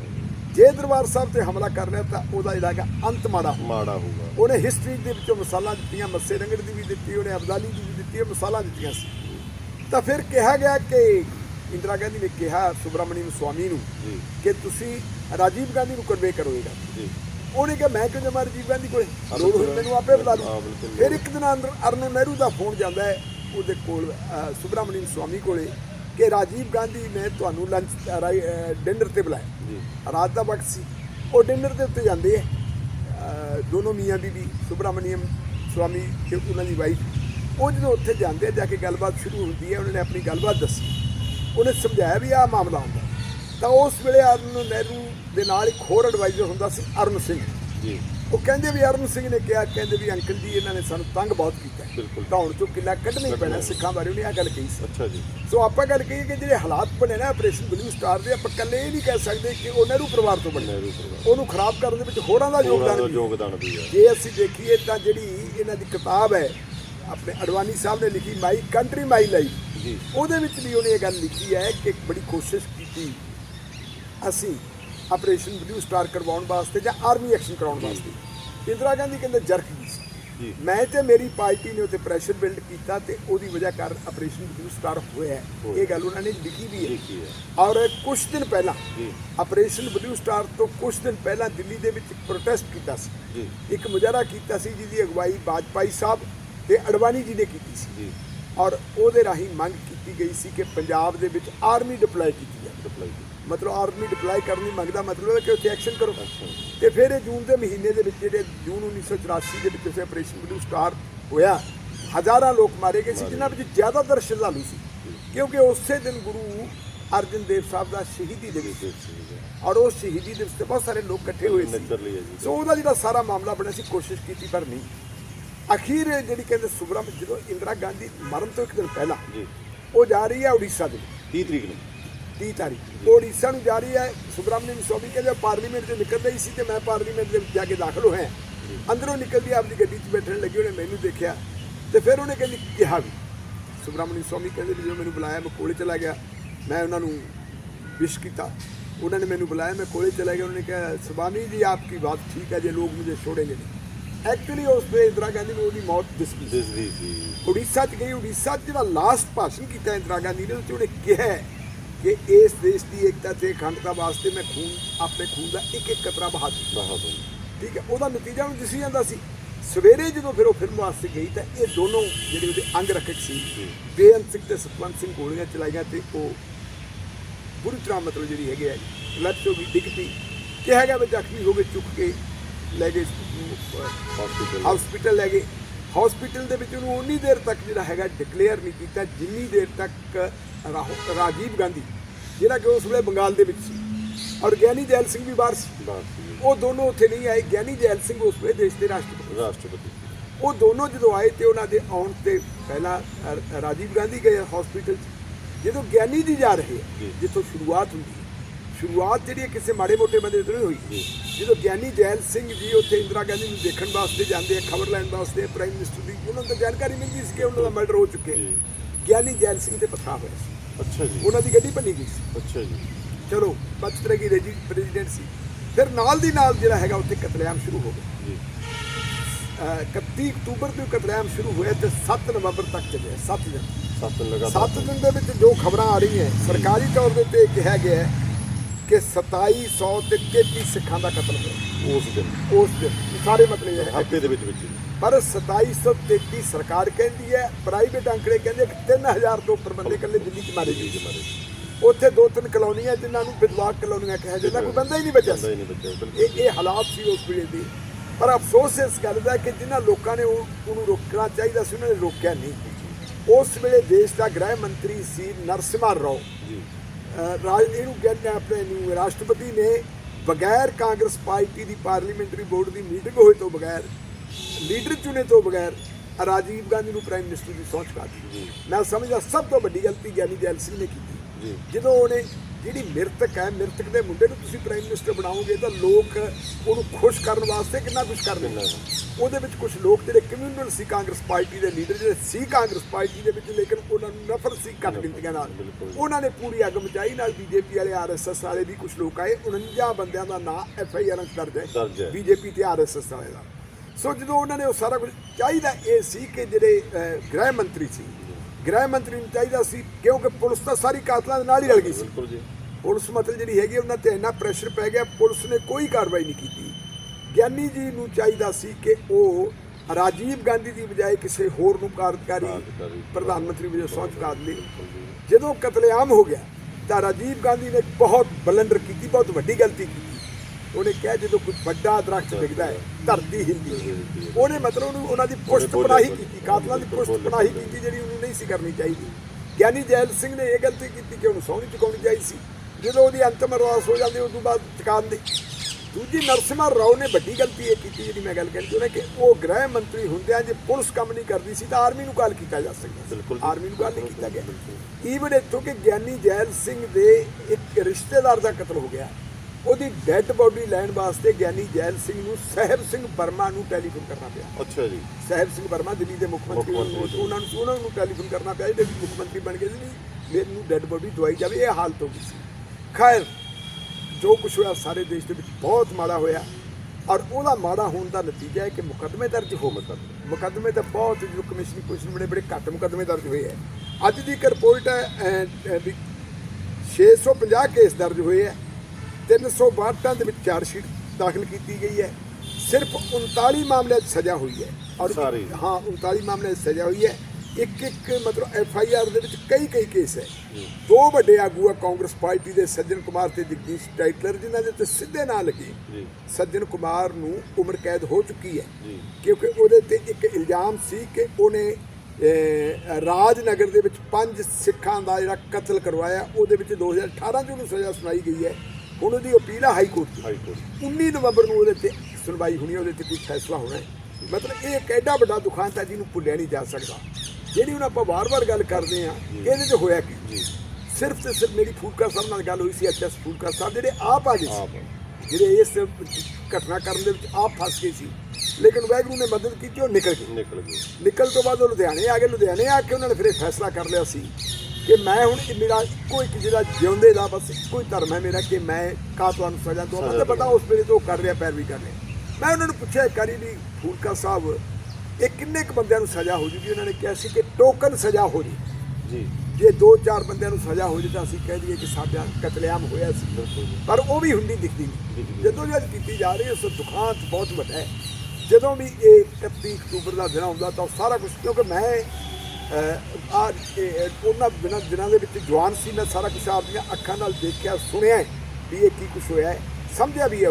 ਜੇ ਦਰਬਾਰ ਸਾਹਿਬ ਤੇ ਹਮਲਾ ਕਰ ਲਿਆ ਤਾਂ ਉਹਦਾ ਹੈਗਾ ਅੰਤ ਮਾੜਾ ਮਾੜਾ ਹੋਊਗਾ। ਉਹਨੇ ਹਿਸਟਰੀ ਦੇ ਵਿੱਚੋਂ ਮਿਸਾਲਾਂ ਦਿੱਤੀਆਂ ਮੱਸੇ ਰੰਗੜ ਦੀ ਵੀ ਦਿੱਤੀ ਉਹਨੇ ਅਬਦਾਲੀ ਦੀ ਵੀ ਦਿੱਤੀ ਮਿਸਾਲਾਂ ਦਿੱਤੀਆਂ ਸੀ। ਤਾਂ ਫਿਰ ਕਿਹਾ ਗਿਆ ਕਿ ਇੰਦਰਾ ਗਾਂਧੀ ਨੇ ਕਿਹਾ ਸੁਬਰਾਮਣੀਅਮ ਸਵਾਮੀ ਨੂੰ ਕਿ ਤੁਸੀਂ ਰਾਜੀਵ ਗਾਂਧੀ ਨੂੰ ਕਨਵੇ ਕਰੋਏਗਾ ਜੀ। ਉਹਨੇ ਕਿਹਾ ਮੈਂ ਕਿਉਂ ਜਮਾ ਰਾਜੀਵ ਗਾਂਧੀ ਕੋਲੇ? ਲੋੜ ਹੋਈ। ਮੈਨੂੰ ਆਪੇ ਬੁਲਾ ਲਓ। ਫਿਰ ਇੱਕ ਦਿਨ ਅੰਦਰ ਅਰਨੋ ਨਹਿਰੂ ਦਾ ਫੋਨ ਜਾਂਦਾ ਹੈ ਉਹਦੇ ਕੋਲ ਅਹ, ਸੁਬਰਾਮਣੀਅਮ ਸਵਾਮੀ ਕੋਲੇ ਕਿ ਰਾਜੀਵ ਗਾਂਧੀ ਨੇ ਤੁਹਾਨੂੰ ਲੰਚ ਡਿਨਰ ਤੇ ਬੁਲਾਇਆ। ਜੀ। ਰਾਤ ਦਾ ਵਕਤ ਸੀ। ਉਹ ਡਿਨਰ ਦੇ ਉੱਤੇ ਜਾਂਦੇ ਹੈ। ਦੋਨੋਂ ਮੀਆਂ ਬੀਬੀ ਸੁਬਰਾਮਣੀਅਮ ਸਵਾਮੀ ਤੇ ਉਹਨਾਂ ਦੀ ਵਾਈਫ ਉਹ ਜਦੋਂ ਉੱਥੇ ਜਾਂਦੇ ਆ ਜਾ ਕੇ ਗੱਲਬਾਤ ਸ਼ੁਰੂ ਹੁੰਦੀ ਹੈ ਉਹਨਾਂ ਨੇ ਆਪਣੀ ਗੱਲਬਾਤ ਦੱਸੀ। ਉਹਨੇ ਸਮਝਾਇਆ ਵੀ ਆਹ ਮਾਮਲਾ ਹੁੰਦਾ। ਤਾਂ ਉਸ ਵੇਲੇ ਅਰਨ ਨਹਿਰੂ ਦੇ ਨਾਲ ਇੱਕ ਹੋਰ ਐਡਵਾਈਜ਼ਰ ਹੁੰਦਾ ਸੀ ਅਰਨ ਸਿੰਘ। ਜੀ। ਉਹ ਕਹਿੰਦੇ ਵੀ ਅਰਨ ਸਿੰਘ ਨੇ ਕਿਹਾ ਕਹਿੰਦੇ ਵੀ ਅੰਕਲ ਜੀ ਇਹਨਾਂ ਨੇ ਸਾਨੂੰ ਤੰਗ ਬਹੁਤ ਕੀਤਾ। ਬਿਲਕੁਲ। ਢਾਉਣ ਚੋਂ ਕਿੱਲਾ ਕੱਢਣਾ ਹੀ ਪੈਣਾ। ਸਿੱਖਾਂ ਬਾਰੇ ਉਹਨੇ ਆ ਗੱਲ ਕਹੀ ਸੀ। ਅੱਛਾ ਜੀ। ਸੋ ਆਪਾਂ ਗੱਲ ਕਹੀਏ ਕਿ ਜਿਹੜੇ ਹਾਲਾਤ ਬਣੇ ਨਾ ਆਪਰੇਸ਼ਨ ਬਲੂ ਸਟਾਰ ਦੇ ਆਪਾਂ ਇਕੱਲੇ ਇਹ ਨਹੀਂ ਕਹਿ ਸਕਦੇ ਕਿ ਉਹ ਨਹਿਰੂ ਪਰਿਵਾਰ ਤੋਂ ਬਣੇ। ਨਹਿਰੂ ਪਰਿਵਾਰ। ਉਹਨੂੰ ਖਰਾਬ ਕਰਨ ਦੇ ਵਿੱਚ ਹੋਰਾਂ ਦਾ। ਯੋਗਦਾਨ ਵੀ। ਹੈ। ਜੇ ਅਸੀਂ ਦੇਖੀਏ ਤਾਂ ਜਿਹੜੀ ਇਹਨਾਂ ਦੀ ਕਿਤਾਬ ਹੈ ਆਪਣੇ ਅਡਵਾਨੀ ਸਾਹਿਬ ਨੇ ਲਿਖੀ ਮਾਈ ਕੰਟਰੀ ਮਾਈ ਲਾਈਫ ਜੀ। ਉਹਦੇ ਵਿੱਚ ਵੀ ਉਹਨੇ ਇਹ ਗੱਲ ਲਿਖੀ ਹੈ ਕਿ ਬੜੀ ਕੋਸ਼ਿਸ਼ ਕੀਤੀ ਅਸੀਂ ਆਪਰੇਸ਼ਨ ਬਲੂ ਸਟਾਰ ਕਰਵਾਉਣ ਵਾਸਤੇ ਜਾਂ ਆਰਮੀ ਐਕਸ਼ਨ ਕਰਾਉਣ ਵਾਸਤੇ। ਇੰਦਰਾ ਗਾਂਧੀ ਕਹਿੰਦੇ ਜਰਕ ਗਈ ਸੀ। ਜੀ। ਮੈਂ ਤੇ ਮੇਰੀ ਪਾਰਟੀ ਨੇ ਉੱਤੇ ਪ੍ਰੈਸ਼ਰ ਬਿਲਡ ਕੀਤਾ ਤੇ ਉਹਦੀ ਵਜ੍ਹਾ ਕਰ ਆਪਰੇਸ਼ਨ ਬਲੂ ਸਟਾਰ ਹੋਇਆ। ਇਹ ਗੱਲ ਉਹਨਾਂ ਨੇ ਲਿਖੀ ਵੀ ਹੈ। ਔਰ ਕੁਝ ਦਿਨ ਪਹਿਲਾਂ ਆਪਰੇਸ਼ਨ ਬਲੂ ਸਟਾਰ ਤੋਂ ਕੁਝ ਦਿਨ ਪਹਿਲਾਂ ਦਿੱਲੀ ਦੇ ਵਿੱਚ ਪ੍ਰੋਟੈਸਟ ਕੀਤਾ ਸੀ। ਇੱਕ ਮੁਜ਼ਾਹਰਾ ਕੀਤਾ ਸੀ ਜਿਹਦੀ ਅਗਵਾਈ ਬਾਜਪਾਈ ਸਾਹਿਬ ਤੇ ਅਡਵਾਨੀ ਜੀ ਨੇ ਕੀਤੀ ਸੀ। ਔਰ ਉਹਦੇ ਰਾਹੀਂ ਮੰਗ ਕੀਤੀ ਗਈ ਸੀ ਕਿ ਪੰਜਾਬ ਦੇ ਵਿੱਚ ਆਰਮੀ ਡਿਪਲਾਈ ਕੀਤੀ ਜਾਵੇ। ਰਿਪਲਾਈ ਮਤਲਬ ਆਰਮੀ ਡਿਪਲਾਈ ਕਰਨ ਦੀ ਮੰਗ ਦਾ ਮਤਲਬ ਹੈ ਕਿ ਉੱਥੇ ਐਕਸ਼ਨ ਕਰੋ। ਤੇ ਫਿਰ ਇਹ ਜੂਨ ਦੇ ਮਹੀਨੇ ਦੇ ਵਿੱਚ ਜਿਹੜੇ ਜੂਨ 1984 ਦੇ ਵਿੱਚ ਉਸੇ ਆਪਰੇਸ਼ਨ ਬਲੂ ਸਟਾਰ ਹੋਇਆ ਹਜ਼ਾਰਾਂ ਲੋਕ ਮਾਰੇ ਗਏ ਸੀ ਜਿਨ੍ਹਾਂ ਵਿੱਚ ਜ਼ਿਆਦਾਤਰ ਸ਼ਰਧਾਲੂ ਸੀ। ਕਿਉਂਕਿ ਉਸੇ ਦਿਨ ਗੁਰੂ ਅਰਜਨ ਦੇਵ ਸਾਹਿਬ ਦਾ ਸ਼ਹੀਦੀ ਦਿਵਸ ਸੀ। ਔਰ ਉਹ ਸ਼ਹੀਦੀ ਦਿਵਸ ਤੇ ਬਹੁਤ ਸਾਰੇ ਲੋਕ ਇਕੱਠੇ ਹੋਏ ਸੀ। ਸੋ ਉਹਦਾ ਜਿਹੜਾ ਸਾਰਾ ਮਾਮਲਾ ਬਣਿਆ ਸੀ ਕੋਸ਼ਿਸ਼ ਕੀਤੀ ਪਰ ਨਹੀਂ। ਅਖੀਰ ਜਿਹੜੀ ਕਹਿੰਦੇ ਸੁਬਰਮ ਜਦੋਂ ਇੰਦਰਾ ਗਾਂਧੀ ਮਰਨ ਤੋਂ ਇੱਕ ਦਿਨ ਪਹਿਲਾਂ ਜੀ। ਉਹ ਜਾ ਰਹੀ ਹੈ ਉੜੀਸਾ ਦੇ 30 ਤਰੀਕ ਨੂੰ। 30 ਤਾਰੀਖ। ਉਹ ਉੜੀਸਾ ਨੂੰ ਜਾ ਰਹੀ ਹੈ ਸੁਬਰਾਮਨਿਮ ਸਵਾਮੀ ਕਹਿੰਦੇ ਪਾਰਲੀਮੈਂਟ ਤੋਂ ਨਿਕਲ ਰਹੀ ਸੀ ਤੇ ਮੈਂ ਪਾਰਲੀਮੈਂਟ ਦੇ ਵਿੱਚ ਜਾ ਕੇ ਦਾਖਲ ਹੋਇਆ। ਅੰਦਰੋਂ ਨਿਕਲਦੀ ਆਪਦੀ ਗੱਡੀ 'ਚ ਬੈਠਣ ਲੱਗੀ ਉਹਨੇ ਮੈਨੂੰ ਦੇਖਿਆ ਤੇ ਫਿਰ ਉਹਨੇ ਕਹਿੰਦੀ ਕਿਹਾ ਵੀ। ਸੁਬਰਾਮਨਿਮ ਸਵਾਮੀ ਕਹਿੰਦੇ ਜਦੋਂ ਮੈਨੂੰ ਬੁਲਾਇਆ ਮੈਂ ਕੋਲੇ ਚਲਾ ਗਿਆ। ਮੈਂ ਉਹਨਾਂ ਨੂੰ ਵਿਸ਼ ਕੀਤਾ। ਉਹਨਾਂ ਨੇ ਮੈਨੂੰ ਬੁਲਾਇਆ ਮੈਂ ਕੋਲੇ ਚਲਾ ਗਿਆ। ਉਹਨਾਂ ਨੇ ਕਿਹਾ ਸੁਬਾਨੀ ਜੀ ਆਪਕੀ ਬਾਤ ਠੀਕ ਹੈ ਜੇ ਲੋਕ ਮੈਨੂੰ ਛੋੜेंगे ਨਹੀਂ। ਐਕਚੁਅਲੀ ਉਸ ਵੇ ਇੰਦਰਾ ਗਾਂਧੀ ਨੂੰ ਉਹਦੀ ਮੌਤ ਦਿਸਦੀ ਸੀ ਦਿਸਦੀ ਸੀ। ਉੜੀਸਾ ਚ ਗਈ ਉੜੀਸਾ 'ਚ ਜਿਹੜਾ ਲਾਸਟ ਭਾਸ਼ਣ ਕੀਤਾ ਇੰਦਰਾ ਗਾਂਧੀ ਨੇ ਉਹਨੇ ਕਿਹਾ ਕਿ ਇਸ ਦੇਸ਼ ਦੀ ਏਕਤਾ ਤੇ ਅਖੰਡਤਾ ਵਾਸਤੇ ਮੈਂ ਖੂਨ ਆਪਣੇ ਖੂਨ ਦਾ ਇੱਕ ਇੱਕ ਕਤਰਾ ਬਹਾ ਬਹੁਤ ਠੀਕ ਹੈ ਉਹਦਾ ਨਤੀਜਾ ਨੂੰ ਦਿਸੀ ਜਾਂਦਾ ਸੀ। ਸਵੇਰੇ ਜਦੋਂ ਫਿਰ ਉਹ ਫਿਲਮ ਵਾਸਤੇ ਗਈ ਤਾਂ ਇਹ ਦੋਨੋਂ ਜਿਹੜੇ ਉਹਦੇ ਅੰਗ ਰੱਖਕ ਸੀ। ਬੇਅੰਤ ਸਿੰਘ ਤੇ ਸਤਵੰਤ ਸਿੰਘ ਗੋਲੀਆਂ ਚਲਾਈਆਂ ਤੇ ਉਹ ਬੁਰੀ ਤਰ੍ਹਾਂ ਮਤਲਬ ਜਿਹੜੀ ਹੈਗੇ ਆ ਲੱਤ ਹੋ ਗਈ ਡਿੱਗ ਪਈ। ਕਿਹਾ ਗਿਆ ਵੀ ਜ਼ਖਮੀ ਹੋ ਗਏ ਚੁੱਕ ਕੇ ਲੈ ਗਏ ਹਸਪੀਟਲ ਹਸਪੀਟਲ ਲੈ ਗਏ ਹਸਪੀਟਲ ਦੇ ਵਿੱਚ ਉਹਨੂੰ ਉਨੀ ਦੇਰ ਤੱਕ ਜਿਹੜਾ ਹੈਗਾ ਡਿਕਲੇਅਰ ਨਹੀਂ ਕੀਤਾ ਜਿੰਨੀ ਦੇਰ ਤੱਕ ਰਾਜੀਵ ਗਾਂਧੀ ਜਿਹੜਾ ਕਿ ਉਸ ਵੇਲੇ ਬੰਗਾਲ ਦੇ ਵਿੱਚ ਸੀ। ਔਰ ਗਿਆਨੀ ਜੈਲ ਸਿੰਘ ਵੀ ਬਾਹਰ ਸੀ। ਉਹ ਦੋਨੋਂ ਉੱਥੇ ਨਹੀਂ ਆਏ। ਗਿਆਨੀ ਜੈਲ ਸਿੰਘ ਉਸ ਵੇਲੇ ਦੇਸ਼ ਦੇ ਰਾਸ਼ਟਰਪਤੀ ਰਾਸ਼ਟਰਪਤੀ ਉਹ ਦੋਨੋਂ ਜਦੋਂ ਆਏ ਤੇ ਉਹਨਾਂ ਦੇ ਆਉਣ ਤੇ ਪਹਿਲਾਂ ਰਾਜੀਵ ਗਾਂਧੀ ਗਏ ਹਸਪੀਟਲ ਜਦੋਂ ਗਿਆਨੀ ਜੀ ਜਾ ਰਹੇ। ਜਿੱਥੋਂ ਸ਼ੁਰੂਆਤ ਹੁੰਦੀ ਸ਼ੁਰੂਆਤ ਜਿਹੜੀ ਹੈ ਕਿਸੇ ਮਾੜੇ ਮੋਟੇ ਬੰਦੇ ਤੋਂ ਨਹੀਂ ਹੋਈ। ਜਦੋਂ ਗਿਆਨੀ ਜੈਲ ਸਿੰਘ ਜੀ ਉੱਥੇ ਇੰਦਰਾ ਗਾਂਧੀ ਨੂੰ ਦੇਖਣ ਵਾਸਤੇ ਜਾਂਦੇ ਆ ਖਬਰ ਲੈਣ ਵਾਸਤੇ ਪ੍ਰਾਈਮ ਮਿਨਿਸਟਰ ਦੀ ਉਹਨਾਂ ਨੂੰ ਜਾਣਕਾਰੀ ਮਿਲਦੀ ਸੀ ਕਿ ਉਹਨਾਂ ਦਾ ਮਰਡਰ ਹੋ ਚੁੱਕਿਆ। ਜੀ। ਗਿਆਨੀ ਜੈਲ ਸਿੰਘ ਤੇ ਪਥਰਾ ਹੋਇਆ ਸੀ। ਅੱਛਾ ਜੀ। ਉਹਨਾਂ ਦੀ ਗੱਡੀ ਭੰਨੀ ਗਈ ਸੀ। ਅੱਛਾ ਜੀ। ਚਲੋ ਬਚਤ ਰਹੀ ਰੇਜੀ ਪ੍ਰੈਜ਼ੀਡੈਂਟ ਸੀ। ਫਿਰ ਨਾਲ ਦੀ ਨਾਲ ਜਿਹੜਾ ਹੈਗਾ ਉੱਥੇ ਕਤਲੇਆਮ ਸ਼ੁਰੂ ਹੋ ਗਿਆ। ਜੀ। ਅਹ 31 ਅਕਤੂਬਰ ਤੋਂ ਕਤਲੇਆਮ ਸ਼ੁਰੂ ਹੋਇਆ ਤੇ 7 ਨਵੰਬਰ ਤੱਕ ਚੱਲਿਆ 7 ਦਿਨ। ਸੱਤ ਲਗਾਤਾਰ। 7 ਦਿਨ ਦੇ ਵਿੱਚ ਜੋ ਖਬਰਾਂ ਆ ਰਹੀਆਂ ਸਰਕਾਰੀ ਤੌਰ ਦੇ ਉੱਤੇ ਕਿਹਾ ਗਿਆ ਹੈ ਕਿ 2700 ਤੇ 33 ਸਿੱਖਾਂ ਦਾ ਕਤਲ ਹੋਇਆ। ਉਸ ਦਿਨ। ਉਸ ਦਿਨ। ਸਾਰੇ ਮਤਲਬ ਇਹ ਹੈ। ਹਫ਼ਤੇ ਦੇ ਵਿੱਚ ਵਿੱਚ। ਪਰ 2733 ਸਰਕਾਰ ਕਹਿੰਦੀ ਹੈ ਪ੍ਰਾਈਵੇਟ ਅੰਕੜੇ ਕਹਿੰਦੇ ਕਿ 3000 ਤੋਂ ਉੱਪਰ ਬੰਦੇ ਇਕੱਲੇ ਦਿੱਲੀ 'ਚ ਮਾਰੇ ਗਏ। ਜੀ ਮਾਰੇ ਉੱਥੇ ਦੋ ਤਿੰਨ ਕਲੋਨੀਆਂ ਜਿਨ੍ਹਾਂ ਨੂੰ ਵਿਧਵਾ ਕਲੋਨੀਆਂ ਕਿਹਾ ਜਾਂਦਾ ਕੋਈ ਬੰਦਾ ਹੀ ਨਹੀਂ ਬਚਿਆ ਸੀ। ਨਹੀਂ ਬਿਲਕੁਲ। ਇਹ ਇਹ ਹਾਲਾਤ ਸੀ ਉਸ ਵੇਲੇ ਦੇ। ਪਰ ਅਫਸੋਸ ਇਸ ਗੱਲ ਦਾ ਕਿ ਜਿਨ੍ਹਾਂ ਲੋਕਾਂ ਨੇ ਉਹ ਉਹਨੂੰ ਰੋਕਣਾ ਚਾਹੀਦਾ ਸੀ ਉਹਨਾਂ ਨੇ ਰੋਕਿਆ ਨਹੀਂ। ਉਸ ਵੇਲੇ ਦੇਸ਼ ਦਾ ਗ੍ਰਹਿ ਮੰਤਰੀ ਸੀ ਨਰਸਿਮਹਾ ਰਾਓ। ਜੀ। ਰਾਜ ਇਹਨੂੰ ਆਪਣੇ ਨੂੰ ਰਾਸ਼ਟਰਪਤੀ ਨੇ ਬਗੈਰ ਕਾਂਗਰਸ ਪਾਰਟੀ ਦੀ ਪਾਰਲੀਮੈਂਟਰੀ ਬੋਰਡ ਦੀ ਮੀਟਿੰਗ ਹੋਏ ਤੋਂ ਬਗੈਰ ਲੀਡਰ ਚੁਣੇ ਤੋਂ ਬਗੈਰ ਰਾਜੀਵ ਗਾਂਧੀ ਨੂੰ ਪ੍ਰਾਈਮ ਮਿਨਿਸਟਰ ਦੀ ਸਹੁੰ ਚੁਕਾ ਦਿੱਤੀ। ਮੈਂ ਸਮਝਦਾ ਸਭ ਤੋਂ ਵੱਡੀ ਗਲਤੀ ਗਿਆਨੀ ਜੈਲ ਸਿੰਘ ਨੇ ਕੀਤੀ। ਜਦੋਂ ਉਹਨੇ ਜਿਹੜੀ ਮ੍ਰਿਤਕ ਹੈ ਮ੍ਰਿਤਕ ਦੇ ਮੁੰਡੇ ਨੂੰ ਤੁਸੀਂ ਪ੍ਰਾਈਮ ਮਿਨਿਸਟਰ ਬਣਾਓਗੇ ਤਾਂ ਲੋਕ ਉਹਨੂੰ ਖੁਸ਼ ਕਰਨ ਵਾਸਤੇ ਕਿੰਨਾ ਕੁਝ ਕਰਨਗੇ ਕਿੰਨਾ ਉਹਦੇ ਵਿੱਚ ਕੁਝ ਲੋਕ ਜਿਹੜੇ ਕਮਿਊਨਲ ਸੀ ਕਾਂਗਰਸ ਪਾਰਟੀ ਦੇ ਲੀਡਰ ਜਿਹੜੇ ਸੀ ਕਾਂਗਰਸ ਪਾਰਟੀ ਦੇ ਵਿੱਚ ਲੇਕਿਨ ਉਹਨਾਂ ਨੂੰ ਨਫ਼ਰਤ ਸੀ ਘੱਟ ਗਿਣਤੀਆਂ ਨਾਲ। ਉਹਨਾਂ ਨੇ ਪੂਰੀ ਅੱਗ ਮਚਾਈ ਨਾਲ ਬੀਜੇਪੀ ਵਾਲੇ ਆਰਐਸਐਸ ਵਾਲੇ ਵੀ ਕੁਝ ਲੋਕ ਆਏ। 49 ਬੰਦਿਆਂ ਦਾ ਨਾਂ ਐਫ ਆਈ ਆਰ ਦਰਜ ਹੈ। ਬੀਜੇਪੀ ਤੇ ਆਰਐਸਐਸ ਵਾਲੇ ਦਾ। ਸੋ ਜਦੋਂ ਉਹਨਾਂ ਨੇ ਉਹ ਸਾਰਾ ਕੁਝ ਚਾਹੀਦਾ ਇਹ ਸੀ ਕਿ ਜਿਹੜੇ ਗ੍ਰਹਿ ਮੰਤਰੀ ਸੀ ਗ੍ਰਹਿ ਮੰਤਰੀ ਨੂੰ ਚਾਹੀਦਾ ਸੀ ਕਿਉਂਕਿ ਪੁਲਿਸ ਤਾਂ ਸਾਰੀ ਕਾਤਲਾਂ ਦੇ ਨਾਲ ਹੀ ਰਲ ਗਈ ਸੀ। ਬਿਲਕੁਲ ਜੀ। ਪੁਲਿਸ ਮਤਲਬ ਜਿਹੜੀ ਹੈਗੀ ਉਹਨਾਂ ਤੇ ਇੰਨਾ ਪ੍ਰੈਸ਼ਰ ਪੈ ਗਿਆ ਪੁਲਿਸ ਨੇ ਕੋਈ ਕਾਰਵਾਈ ਨਹੀਂ ਕੀਤੀ। ਗਿਆਨੀ ਜੀ ਨੂੰ ਚਾਹੀਦਾ ਸੀ ਕਿ ਉਹ ਰਾਜੀਵ ਗਾਂਧੀ ਦੀ ਬਜਾਏ ਕਿਸੇ ਹੋਰ ਨੂੰ ਕਾਰਜਕਾਰੀ ਪ੍ਰਧਾਨ ਮੰਤਰੀ ਵਜੋਂ ਸਹੁੰ ਚੁਕਾ ਦਿੱਤੀ ਜਦੋਂ ਕਤਲੇਆਮ ਹੋ ਗਿਆ ਤਾਂ ਰਾਜੀਵ ਗਾਂਧੀ ਨੇ ਬਹੁਤ ਬਲੰਡਰ ਕੀਤੀ ਬਹੁਤ ਵੱਡੀ ਗਲਤੀ ਕੀਤੀ। ਉਹਨੇ ਕਿਹਾ ਜਦੋਂ ਕੋਈ ਵੱਡਾ ਦਰਖਤ ਡਿੱਗਦਾ ਹੈ ਧਰਤੀ ਹਿਲਦੀ ਹੈ। ਉਹਨੇ ਮਤਲਬ ਉਹਨੂੰ ਉਹਨਾਂ ਦੀ ਪੁਸ਼ਤ ਪਨਾਹੀ ਕੀਤੀ ਕਾਤਲਾਂ ਦੀ ਪੁਸ਼ਤ ਪਨਾਹੀ ਕੀਤੀ ਜਿਹੜੀ ਉਹਨੂੰ ਨਹੀਂ ਸੀ ਕਰਨੀ ਚਾਹੀਦੀ। ਗਿਆਨੀ ਜੈਲ ਸਿੰਘ ਨੇ ਇਹ ਗਲਤੀ ਕੀਤੀ ਕਿ ਉਹਨੂੰ ਨਹੀਂ ਚੁਕਾਉਣੀ ਚਾਹੀਦੀ ਸੀ। ਜਦੋਂ ਉਹਦੀ ਅੰਤਮ ਅਰਦਾਸ ਹੋ ਜਾਂਦੀ ਉਸ ਤੋਂ ਬਾਅਦ ਚੁਕਾਉਣ ਦੀ। ਦੂਜੀ ਨਰਸਿਮਹਾ ਰਾਓ ਨੇ ਵੱਡੀ ਗਲਤੀ ਇਹ ਕੀਤੀ ਜਿਹੜੀ ਮੈਂ ਗੱਲ ਕਹਿੰਦੀ ਉਹਨੇ ਕਿ ਉਹ ਗ੍ਰਹਿ ਮੰਤਰੀ ਹੁੰਦਿਆਂ ਜੇ ਪੁਲਿਸ ਕੰਮ ਨਹੀਂ ਕਰਦੀ ਸੀ ਤਾਂ ਆਰਮੀ ਨੂੰ ਕਾਲ ਕੀਤਾ ਜਾ ਸਕਦਾ। ਬਿਲਕੁਲ। ਆਰਮੀ ਨੂੰ ਕਾਲ ਨਹੀਂ ਕੀਤਾ ਗਿਆ। ਈਵਨ ਇੱਥੋਂ ਕਿ ਗਿਆਨੀ ਜੈਲ ਸਿੰਘ ਦੇ ਇੱਕ ਰਿਸ਼ਤੇਦਾਰ ਦਾ ਕਤਲ ਹੋ ਗਿਆ। ਉਹਦੀ ਡੈੱਡ ਬੋਡੀ ਲੈਣ ਵਾਸਤੇ ਗਿਆਨੀ ਜੈਲ ਸਿੰਘ ਨੂੰ ਸਹਿਬ ਸਿੰਘ ਵਰਮਾ ਨੂੰ ਟੈਲੀਫੋਨ ਕਰਨਾ ਪਿਆ। ਅੱਛਾ ਜੀ। ਸਹਿਬ ਸਿੰਘ ਵਰਮਾ ਦਿੱਲੀ ਦੇ ਮੁੱਖ ਮੰਤਰੀ। ਉਹਨਾਂ ਨੂੰ ਉਹਨਾਂ ਨੂੰ ਟੈਲੀਫੋਨ ਕਰਨਾ ਪਿਆ ਜਿਹੜੇ ਮੁੱਖ ਮੰਤਰੀ ਬਣ ਗਏ ਸੀ ਮੈਨੂੰ ਡੈੱਡ ਬੋਡੀ ਦਵਾਈ ਜਾਵੇ ਇਹ ਹਾਲਤ ਹੋ ਗਈ ਸੀ। ਖੈਰ ਜੋ ਕੁਝ ਹੋਇਆ ਸਾਰੇ ਦੇਸ਼ ਦੇ ਵਿੱਚ ਬਹੁਤ ਮਾੜਾ ਹੋਇਆ। ਔਰ ਉਹਦਾ ਮਾੜਾ ਹੋਣ ਦਾ ਨਤੀਜਾ ਹੈ ਕਿ ਮੁਕੱਦਮੇ ਦਰਜ ਹੋ ਮੁਕੱਦਮੇ ਮੁਕੱਦਮੇ ਤਾਂ ਬਹੁਤ ਜੋ ਕਮਿਸ਼ਨਰੀ ਕੁਐਸਚਨ ਬੜੇ ਬੜੇ ਘੱਟ ਮੁਕੱਦਮੇ ਦਰਜ ਹੋਏ ਹੈ ਅੱਜ ਦੀ ਇੱਕ ਰਿਪੋਰਟ ਹੈ ਅਹ, ਅਹ, ਵੀ 650 ਕੇਸ ਦਰਜ ਹੋਏ ਹੈ 362 ਦੇ ਵਿੱਚ ਚਾਰਜ ਸ਼ੀਟ ਦਾਖਲ ਕੀਤੀ ਗਈ ਹੈ। ਸਿਰਫ 39 ਮਾਮਲਿਆਂ 'ਚ ਸਜ਼ਾ ਹੋਈ ਹੈ। ਔਰ ਸਾਰੇ। ਹਾਂ 39 ਮਾਮਲਿਆਂ 'ਚ ਸਜ਼ਾ ਹੋਈ ਹੈ। ਇੱਕ ਇੱਕ ਮਤਲਬ ਐਫ ਆਈ ਆਰ ਦੇ ਵਿੱਚ ਕਈ ਕਈ ਕੇਸ ਹੈ। ਦੋ ਵੱਡੇ ਆਗੂ ਆ ਕਾਂਗਰਸ ਪਾਰਟੀ ਦੇ ਸੱਜਣ ਕੁਮਾਰ ਤੇ ਜਗਦੀਸ਼ ਟਾਈਟਲਰ ਜਿਨ੍ਹਾਂ ਦੇ ਉੱਤੇ ਸਿੱਧੇ ਨਾਂ ਲੱਗੇ। ਜੀ। ਸੱਜਣ ਕੁਮਾਰ ਨੂੰ ਉਮਰ ਕੈਦ ਹੋ ਚੁੱਕੀ ਹੈ। ਜੀ। ਕਿਉਂਕਿ ਉਹਦੇ ਤੇ ਇੱਕ ਇਲਜ਼ਾਮ ਸੀ ਕਿ ਉਹਨੇ ਅਹ, ਰਾਜਨਗਰ ਦੇ ਵਿੱਚ ਪੰਜ ਸਿੱਖਾਂ ਦਾ ਜਿਹੜਾ ਕਤਲ ਕਰਵਾਇਆ ਉਹਦੇ ਵਿੱਚ 2018 ਚ ਉਹਨੂੰ ਸਜ਼ਾ ਸੁਣਾਈ ਗਈ ਹੈ। ਹੁਣ ਉਹਦੀ ਅਪੀਲ ਹੈ ਹਾਈ ਕੋਰਟ 'ਚ ਹਾਈ ਕੋਰਟ 19 ਨਵੰਬਰ ਨੂੰ ਉਹਦੇ ਤੇ ਸੁਣਵਾਈ ਹੋਣੀ ਹੈ ਉਹਦੇ ਤੇ ਕੋਈ ਫੈਸਲਾ ਹੋਣਾ ਹੈ। ਮਤਲਬ ਇਹ ਇੱਕ ਐਡਾ ਵੱਡਾ ਦੁਖਾਂਤ ਹੈ ਜਿਹਨੂੰ ਭੁੱਲਿਆ ਨਹੀਂ ਜਾ ਸਕਦਾ। ਜਿਹੜੀ ਹੁਣ ਆਪਾਂ ਵਾਰ-ਵਾਰ ਗੱਲ ਕਰਦੇ ਆ ਇਹਦੇ 'ਚ ਹੋਇਆ ਕੀ? ਸਿਰਫ ਤੇ ਸਿਰਫ ਮੇਰੀ ਫੂਲਕਾ ਸਾਹਿਬ ਨਾਲ ਗੱਲ ਹੋਈ ਸੀ ਐਚਐਸ ਫੂਲਕਾ ਸਾਹਿਬ ਜਿਹੜੇ ਆਪ ਆ ਗਏ ਸੀ। ਜਿਹੜੇ ਇਸ ਘਟਨਾ ਕਰਨ ਦੇ ਵਿੱਚ ਆਪ ਫਸ ਗਏ ਸੀ। ਲੇਕਿਨ ਵਾਹਿਗੁਰੂ ਨੇ ਮਦਦ ਕੀਤੀ ਉਹ ਨਿਕਲ ਗਏ। ਨਿਕਲ ਗਏ। ਨਿਕਲ ਤੋਂ ਬਾਅਦ ਉਹ ਲੁਧਿਆਣੇ ਆ ਗਏ। ਲੁਧਿਆਣੇ ਆ ਕੇ ਉਹਨਾਂ ਨੇ ਫਿਰ ਇਹ ਫੈਸਲਾ ਕਰ ਲਿਆ ਸੀ ਕਿ ਮੈਂ ਹੁਣ ਇਹ ਮੇਰਾ ਇੱਕੋ ਇੱਕ ਜਿਹੜਾ ਜਿਉਂਦੇ ਦਾ ਬਸ ਇੱਕੋ ਹੀ ਧਰਮ ਹੈ ਮੇਰਾ ਕਿ ਮੈਂ ਕਾਤਲਾਂ ਨੂੰ ਸਜ਼ਾ ਦਵਾਂ। ਸਜ਼ਾ ਮੈਨੂੰ ਪਤਾ ਉਸ ਵੇਲੇ ਤੋਂ ਕਰ ਰਿਹਾ ਪੈਰਵੀ ਕਰ ਰਿਹਾ। ਮੈਂ ਉਹਨਾਂ ਨੂੰ ਪੁੱਛਿਆ ਇੱਕ ਵਾਰੀ ਵੀ ਫੂਲਕਾ ਸਾਹਿਬ ਇਹ ਕਿੰਨੇ ਕੁ ਬੰਦਿਆਂ ਨੂੰ ਸਜ਼ਾ ਹੋ ਜੂਗੀ? ਉਹਨਾਂ ਨੇ ਕਿਹਾ ਸੀ ਕਿ ਟੋਕਨ ਸਜ਼ਾ ਹੋ ਜੀ। ਜੀ। ਜੇ ਦੋ ਚਾਰ ਬੰਦਿਆਂ ਨੂੰ ਸਜ਼ਾ ਹੋ ਜੇ ਤਾਂ ਅਸੀਂ ਕਹਿ ਦਈਏ ਕਿ ਸਾਡਾ ਕਤਲੇਆਮ ਹੋਇਆ ਸੀ। ਪਰ ਉਹ ਵੀ ਹੁੰਦੀ ਦਿਖਦੀ। ਨਹੀਂ। ਜਦੋਂ ਜਦ ਕੀਤੀ ਜਾ ਰਹੀ ਉਸ ਦੁਖਾਂਤ ਬਹੁਤ ਵੱਡਾ ਹੈ। ਜਦੋਂ ਵੀ ਇਹ 31 ਅਕਤੂਬਰ ਦਾ ਦਿਨ ਆਉਂਦਾ ਤਾਂ ਸਾਰਾ ਕੁਝ ਕਿਉਂਕਿ ਮੈਂ ਆ ਉਹਨਾਂ ਦਿਨਾਂ ਦਿਨਾਂ ਦੇ ਵਿੱਚ ਜਵਾਨ ਸੀ ਮੈਂ ਸਾਰਾ ਕੁਝ ਆਪਣੀਆਂ ਅੱਖਾਂ ਨਾਲ ਦੇਖਿਆ ਸੁਣਿਆ ਹੈ ਵੀ ਇਹ ਕੀ ਕੁਝ ਹੋਇਆ ਹੈ। ਸਮਝਿਆ ਵੀ ਹੈ